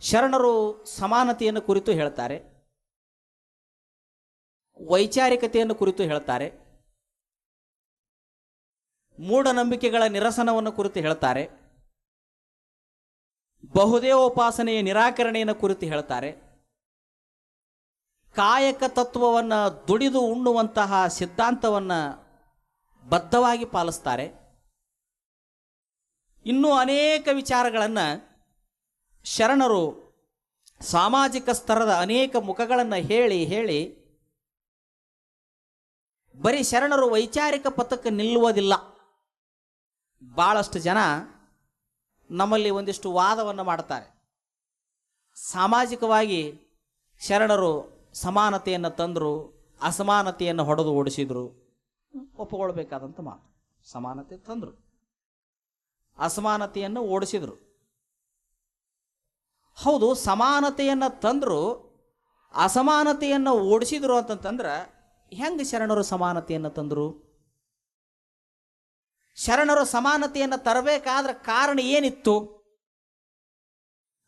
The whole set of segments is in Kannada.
ಶರಣರು ಸಮಾನತೆಯನ್ನು ಕುರಿತು ಹೇಳ್ತಾರೆ. ವೈಚಾರಿಕತೆಯನ್ನು ಕುರಿತು ಹೇಳ್ತಾರೆ. ಮೂಢನಂಬಿಕೆಗಳ ನಿರಸನವನ್ನು ಕುರಿತು ಹೇಳ್ತಾರೆ. ಬಹುದೇವೋಪಾಸನೆಯ ನಿರಾಕರಣೆಯನ್ನು ಕುರಿತು ಹೇಳ್ತಾರೆ. ಕಾಯಕ ತತ್ವವನ್ನು ದುಡಿದು ಉಣ್ಣುವಂತಹ ಸಿದ್ಧಾಂತವನ್ನು ಬದ್ಧವಾಗಿ ಪಾಲಿಸ್ತಾರೆ. ಇನ್ನೂ ಅನೇಕ ವಿಚಾರಗಳನ್ನು ಶರಣರು ಸಾಮಾಜಿಕ ಸ್ತರದ ಅನೇಕ ಮುಖಗಳನ್ನು ಹೇಳಿ ಹೇಳಿ ಬರೀ ಶರಣರು ವೈಚಾರಿಕ ಪಥಕ್ಕೆ ನಿಲ್ಲುವುದಿಲ್ಲ. ಭಾಳಷ್ಟು ಜನ ನಮ್ಮಲ್ಲಿ ಒಂದಿಷ್ಟು ವಾದವನ್ನು ಮಾಡ್ತಾರೆ. ಸಾಮಾಜಿಕವಾಗಿ ಶರಣರು ಸಮಾನತೆಯನ್ನು ತಂದರು, ಅಸಮಾನತೆಯನ್ನು ಹೊಡೆದು ಓಡಿಸಿದರು. ಒಪ್ಪಿಕೊಳ್ಬೇಕಾದಂಥ ಮಾತು. ಸಮಾನತೆ ತಂದರು. ಅಸಮಾನತೆಯನ್ನು ಓಡಿಸಿದ್ರು. ಹೌದು, ಸಮಾನತೆಯನ್ನು ತಂದರು, ಅಸಮಾನತೆಯನ್ನು ಓಡಿಸಿದ್ರು ಅಂತಂತಂದ್ರೆ, ಹೆಂಗೆ ಶರಣರು ಸಮಾನತೆಯನ್ನು ತಂದರು? ಶರಣರು ಸಮಾನತೆಯನ್ನು ತರಬೇಕಾದ್ರೆ ಕಾರಣ ಏನಿತ್ತು?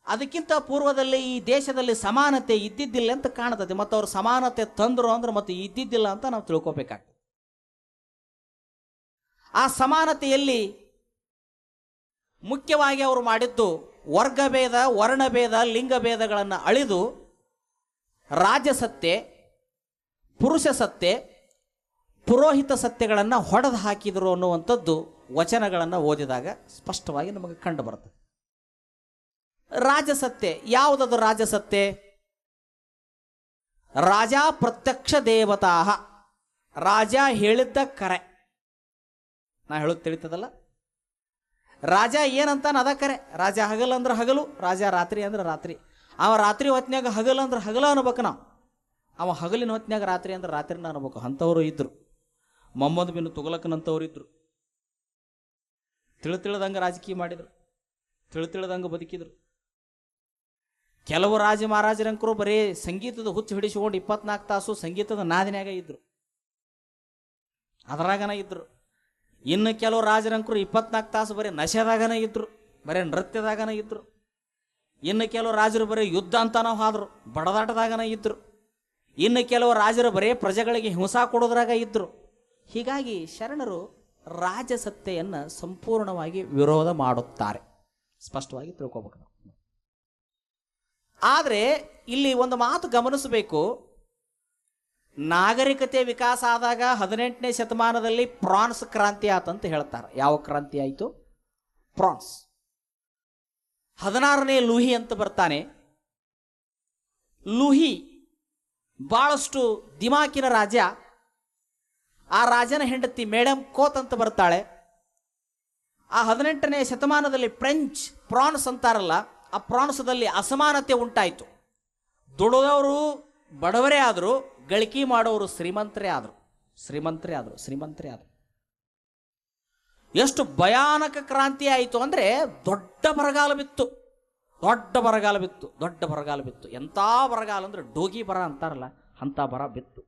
ಅದಕ್ಕಿಂತ ಪೂರ್ವದಲ್ಲಿ ಈ ದೇಶದಲ್ಲಿ ಸಮಾನತೆ ಇದ್ದಿದ್ದಿಲ್ಲ ಅಂತ ಕಾಣ್ತದೆ ಮತ್ತು ಅವರು ಸಮಾನತೆ ತಂದರು ಅಂದ್ರೆ ಮತ್ತೆ ಇದ್ದಿದ್ದಿಲ್ಲ ಅಂತ ನಾವು ತಿಳ್ಕೊಬೇಕಾಗ್ತದೆ. ಆ ಸಮಾನತೆಯಲ್ಲಿ ಮುಖ್ಯವಾಗಿ ಅವರು ಮಾಡಿದ್ದು ವರ್ಗಭೇದ, ವರ್ಣಭೇದ, ಲಿಂಗಭೇದಗಳನ್ನು ಅಳಿದು ರಾಜಸತ್ತೆ ಪುರುಷ ಸತ್ತೆ ಪುರೋಹಿತ ಸತ್ಯಗಳನ್ನು ಹೊಡೆದು ಹಾಕಿದರು ಅನ್ನುವಂಥದ್ದು ವಚನಗಳನ್ನು ಓದಿದಾಗ ಸ್ಪಷ್ಟವಾಗಿ ನಮಗೆ ಕಂಡು ಬರ್ತದೆ ರಾಜಸತ್ತೆ ಯಾವುದದು ರಾಜಸತ್ತೆ ರಾಜ ಪ್ರತ್ಯಕ್ಷ ದೇವತಾ ರಾಜ ಹೇಳಿದ್ದ ಕರೆ. ನಾ ಹೇಳೋದು ತಿಳಿತದಲ್ಲ? ರಾಜ ಏನಂತಾನೆ ಅದ ರಾಜ ಹಗಲು ಅಂದ್ರೆ ಹಗಲು, ರಾಜ ರಾತ್ರಿ ಅಂದ್ರೆ ರಾತ್ರಿ. ಅವ ರಾತ್ರಿ ಹೊತ್ನ್ಯಾಗ ಹಗಲು ಅಂದ್ರೆ ಹಗಲ ಅನ್ಬೇಕು ನಾವು. ಅವ ಹಗಲಿನ ಹೊತ್ನ್ಯಾಗ ರಾತ್ರಿ ಅಂದ್ರೆ ರಾತ್ರಿನ ಅನ್ಬೇಕು. ಅಂಥವ್ರು ಇದ್ರು. ಮೊಹಮ್ಮದ್ ಬಿನ್ ತುಗಲಕ್ನಂಥವ್ರು ತಿಳಿ ತಿಳಿದಂಗೆ ರಾಜಕೀಯ ಮಾಡಿದ್ರು. ತಿಳಿ ತಿಳಿದಂಗೆ ಬದುಕಿದ್ರು. ಕೆಲವು ರಾಜ ಮಹಾರಾಜರಂಕರು ಬರೀ ಸಂಗೀತದ ಹುಚ್ಚು ಹಿಡಿಸಿಕೊಂಡು ಇಪ್ಪತ್ನಾಲ್ಕು ತಾಸು ಸಂಗೀತದ ನಾದಿನ್ಯಾಗ ಇದ್ರು. ಅದರಾಗನ ಇದ್ರು. ಇನ್ನು ಕೆಲವು ರಾಜರಂಕರು ಇಪ್ಪತ್ನಾಲ್ಕು ತಾಸು ಬರೀ ನಶೆದಾಗನೇ ಇದ್ರು, ಬರೀ ನೃತ್ಯದಾಗನ ಇದ್ರು. ಇನ್ನು ಕೆಲವು ರಾಜರು ಬರೀ ಯುದ್ಧ ಅಂತಾನೂ ಆದರು, ಬಡದಾಟದಾಗನ ಇದ್ರು. ಇನ್ನು ಕೆಲವು ರಾಜರು ಬರೀ ಪ್ರಜೆಗಳಿಗೆ ಹಿಂಸಾ ಕೊಡೋದ್ರಾಗ ಇದ್ರು. ಹೀಗಾಗಿ ಶರಣರು ರಾಜಸತ್ತೆಯನ್ನು ಸಂಪೂರ್ಣವಾಗಿ ವಿರೋಧ ಮಾಡುತ್ತಾರೆ. ಸ್ಪಷ್ಟವಾಗಿ ತಿಳ್ಕೊಬೇಕು ಆದರೆ ಇಲ್ಲಿ ಒಂದು ಮಾತು ಗಮನಿಸಬೇಕು. ನಾಗರಿಕತೆ ವಿಕಾಸ ಆದಾಗ ಹದಿನೆಂಟನೇ ಶತಮಾನದಲ್ಲಿ ಪ್ರಾನ್ಸ್ ಕ್ರಾಂತಿ ಆತಂತ ಹೇಳ್ತಾರೆ. ಯಾವ ಕ್ರಾಂತಿ ಆಯಿತು? ಪ್ರಾನ್ಸ್ ಹದಿನಾರನೇ ಲೂಹಿ ಅಂತ ಬರ್ತಾನೆ. ಲೂಹಿ ಭಾಳಷ್ಟು ದಿಮಾಕಿನ ರಾಜ. ಆ ರಾಜನ ಹೆಂಡತಿ ಮೇಡಮ್ ಕೋತ್ ಅಂತ ಬರ್ತಾಳೆ. ಆ ಹದಿನೆಂಟನೇ ಶತಮಾನದಲ್ಲಿ ಫ್ರೆಂಚ್ ಪ್ರಾನ್ಸ್ ಅಂತಾರಲ್ಲ, ಆ ಪ್ರಾನ್ಸದಲ್ಲಿ ಅಸಮಾನತೆ ಉಂಟಾಯಿತು. ದುಡಿದವರು ಬಡವರೇ ಆದರು ಗಳಿಕೆ ಮಾಡೋರು ಶ್ರೀಮಂತರೇ ಆದರು ಶ್ರೀಮಂತರೇ ಆದರು ಶ್ರೀಮಂತರೇ ಆದರು. ಎಷ್ಟು ಭಯಾನಕ ಕ್ರಾಂತಿ ಆಯಿತು ಅಂದರೆ ದೊಡ್ಡ ಬರಗಾಲ ಬಿತ್ತು, ದೊಡ್ಡ ಬರಗಾಲ ಬಿತ್ತು, ದೊಡ್ಡ ಬರಗಾಲ ಬಿತ್ತು. ಎಂಥ ಬರಗಾಲ ಅಂದ್ರೆ ಡೋಗಿ ಬರ ಅಂತಾರಲ್ಲ, ಅಂಥ ಬರ ಬಿತ್ತು.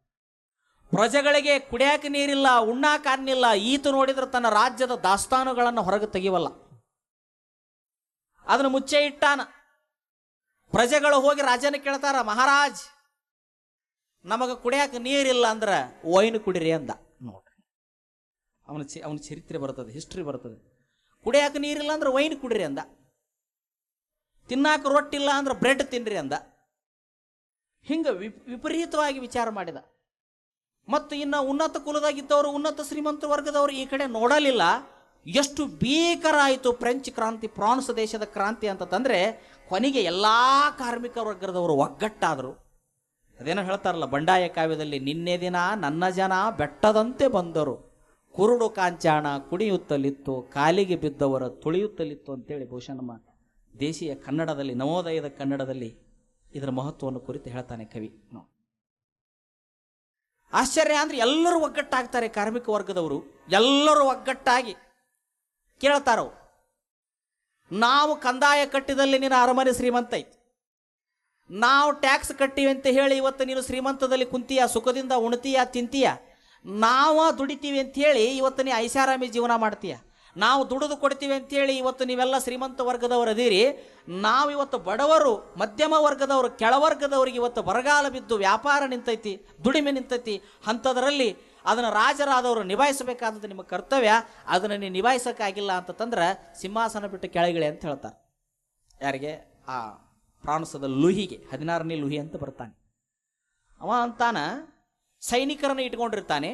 ಪ್ರಜೆಗಳಿಗೆ ಕುಡಿಯಾಕ ನೀರಿಲ್ಲ, ಉಣ್ಣಾಕ ಅನ್ನಿಲ್ಲ, ಈತು ನೋಡಿದ್ರೆ ತನ್ನ ರಾಜ್ಯದ ದಾಸ್ತಾನುಗಳನ್ನು ಹೊರಗೆ ತೆಗಿವಲ್ಲ ಅದನ್ನು ಮುಚ್ಚೆ ಇಟ್ಟಾನ. ಪ್ರಜೆಗಳು ಹೋಗಿ ರಾಜನ ಕೇಳ್ತಾರ, ಮಹಾರಾಜ್ ನಮಗೆ ಕುಡಿಯಾಕ ನೀರಿಲ್ಲ ಅಂದ್ರೆ ವೈನ್ ಕುಡಿರಿ ಅಂದ. ನೋಡ್ರಿ. ಅವನ ಚಿ, ಅವನ ಚರಿತ್ರೆ ಬರ್ತದೆ ಹಿಸ್ಟ್ರಿ ಬರ್ತದೆ. ಕುಡಿಯಾಕ ನೀರಿಲ್ಲ ಅಂದ್ರೆ ವೈನ್ ಕುಡಿರಿ ಅಂದ. ತಿನ್ನಾಕ ರೊಟ್ಟಿಲ್ಲ ಅಂದ್ರೆ ಬ್ರೆಡ್ ತಿನ್ರಿ ಅಂದ. ಹಿಂಗೆ ವಿಪ್, ವಿಪರೀತವಾಗಿ ವಿಚಾರ ಮಾಡಿದ. ಮತ್ತು ಇನ್ನು ಉನ್ನತ ಕುಲದಾಗಿದ್ದವರು, ಉನ್ನತ ಶ್ರೀಮಂತ ವರ್ಗದವರು ಈ ಕಡೆ ನೋಡಲಿಲ್ಲ. ಎಷ್ಟು ಭೀಕರ ಆಯಿತು ಫ್ರೆಂಚ್ ಕ್ರಾಂತಿ, ಫ್ರಾನ್ಸ್ ದೇಶದ ಕ್ರಾಂತಿ ಅಂತಂದ್ರೆ ಕೊನೆಗೆ ಎಲ್ಲ ಕಾರ್ಮಿಕ ವರ್ಗದವರು ಒಗ್ಗಟ್ಟಾದರು. ಅದೇನೋ ಹೇಳ್ತಾರಲ್ಲ, ಬಂಡಾಯ ಕಾವ್ಯದಲ್ಲಿ, ನಿನ್ನೆ ದಿನ ನನ್ನ ಜನ ಬೆಟ್ಟದಂತೆ ಬಂದರು. ಕುರುಡು ಕಾಂಚಾಣ ಕುಣಿಯುತ್ತಲಿತ್ತು ಕಾಲಿಗೆ ಬಿದ್ದವರ ತುಳಿಯುತ್ತಲಿತ್ತು ಅಂತೇಳಿ ಬಹುಶಃ ನಮ್ಮ ದೇಶೀಯ ಕನ್ನಡದಲ್ಲಿ, ನವೋದಯದ ಕನ್ನಡದಲ್ಲಿ ಇದರ ಮಹತ್ವವನ್ನು ಕುರಿತು ಹೇಳ್ತಾನೆ ಕವಿ. ನೋಡಿ ಆಶ್ಚರ್ಯ ಅಂದ್ರೆ ಎಲ್ಲರೂ ಒಗ್ಗಟ್ಟಾಗ್ತಾರೆ, ಕಾರ್ಮಿಕ ವರ್ಗದವರು. ಎಲ್ಲರೂ ಒಗ್ಗಟ್ಟಾಗಿ ಕೇಳ್ತಾರೋ, ನಾವು ಕಂದಾಯ ಕಟ್ಟಿದಲ್ಲಿ ನಿನ್ನ ಅರಮನೆ ಶ್ರೀಮಂತ ಐತಿ ನಾವು ಟ್ಯಾಕ್ಸ್ ಕಟ್ಟಿವಿ ಅಂತ ಹೇಳಿ ಇವತ್ತು ನೀನು ಶ್ರೀಮಂತದಲ್ಲಿ ಕುಂತೀಯ, ಸುಖದಿಂದ ಉಣ್ತೀಯ, ತಿಂತೀಯ. ನಾವು ದುಡಿತೀವಿ ಅಂತ ಹೇಳಿ ಇವತ್ತು ನೀ ಐಷಾರಾಮಿ ಜೀವನ ಮಾಡ್ತೀಯ. ನಾವು ದುಡಿದು ಕೊಡ್ತೀವಿ ಅಂತೇಳಿ ಇವತ್ತು ನೀವೆಲ್ಲ ಶ್ರೀಮಂತ ವರ್ಗದವರು ಅದೀರಿ. ನಾವು ಇವತ್ತು ಬಡವರು, ಮಧ್ಯಮ ವರ್ಗದವರು, ಕೆಳವರ್ಗದವರಿಗೆ ಇವತ್ತು ಬರಗಾಲ ಬಿದ್ದು ವ್ಯಾಪಾರ ನಿಂತೈತಿ, ದುಡಿಮೆ ನಿಂತೈತಿ. ಅಂಥದ್ರಲ್ಲಿ ಅದನ್ನು ರಾಜರಾದವರು ನಿಭಾಯಿಸಬೇಕಾದದ್ದು ನಿಮ್ಮ ಕರ್ತವ್ಯ. ಅದನ್ನು ನೀವು ನಿಭಾಯಿಸೋಕ್ಕಾಗಿಲ್ಲ ಅಂತಂದ್ರೆ ಸಿಂಹಾಸನ ಬಿಟ್ಟು ಕೆಳಗಿಳೆ ಅಂತ ಹೇಳ್ತಾರೆ. ಯಾರಿಗೆ? ಆ ಪ್ರಾಣಸದ ಲುಹಿಗೆ, ಹದಿನಾರನೇ ಲುಹಿ ಅಂತ ಬರ್ತಾನೆ. ಅವ ಅಂತಾನ, ಸೈನಿಕರನ್ನು ಇಟ್ಕೊಂಡಿರ್ತಾನೆ.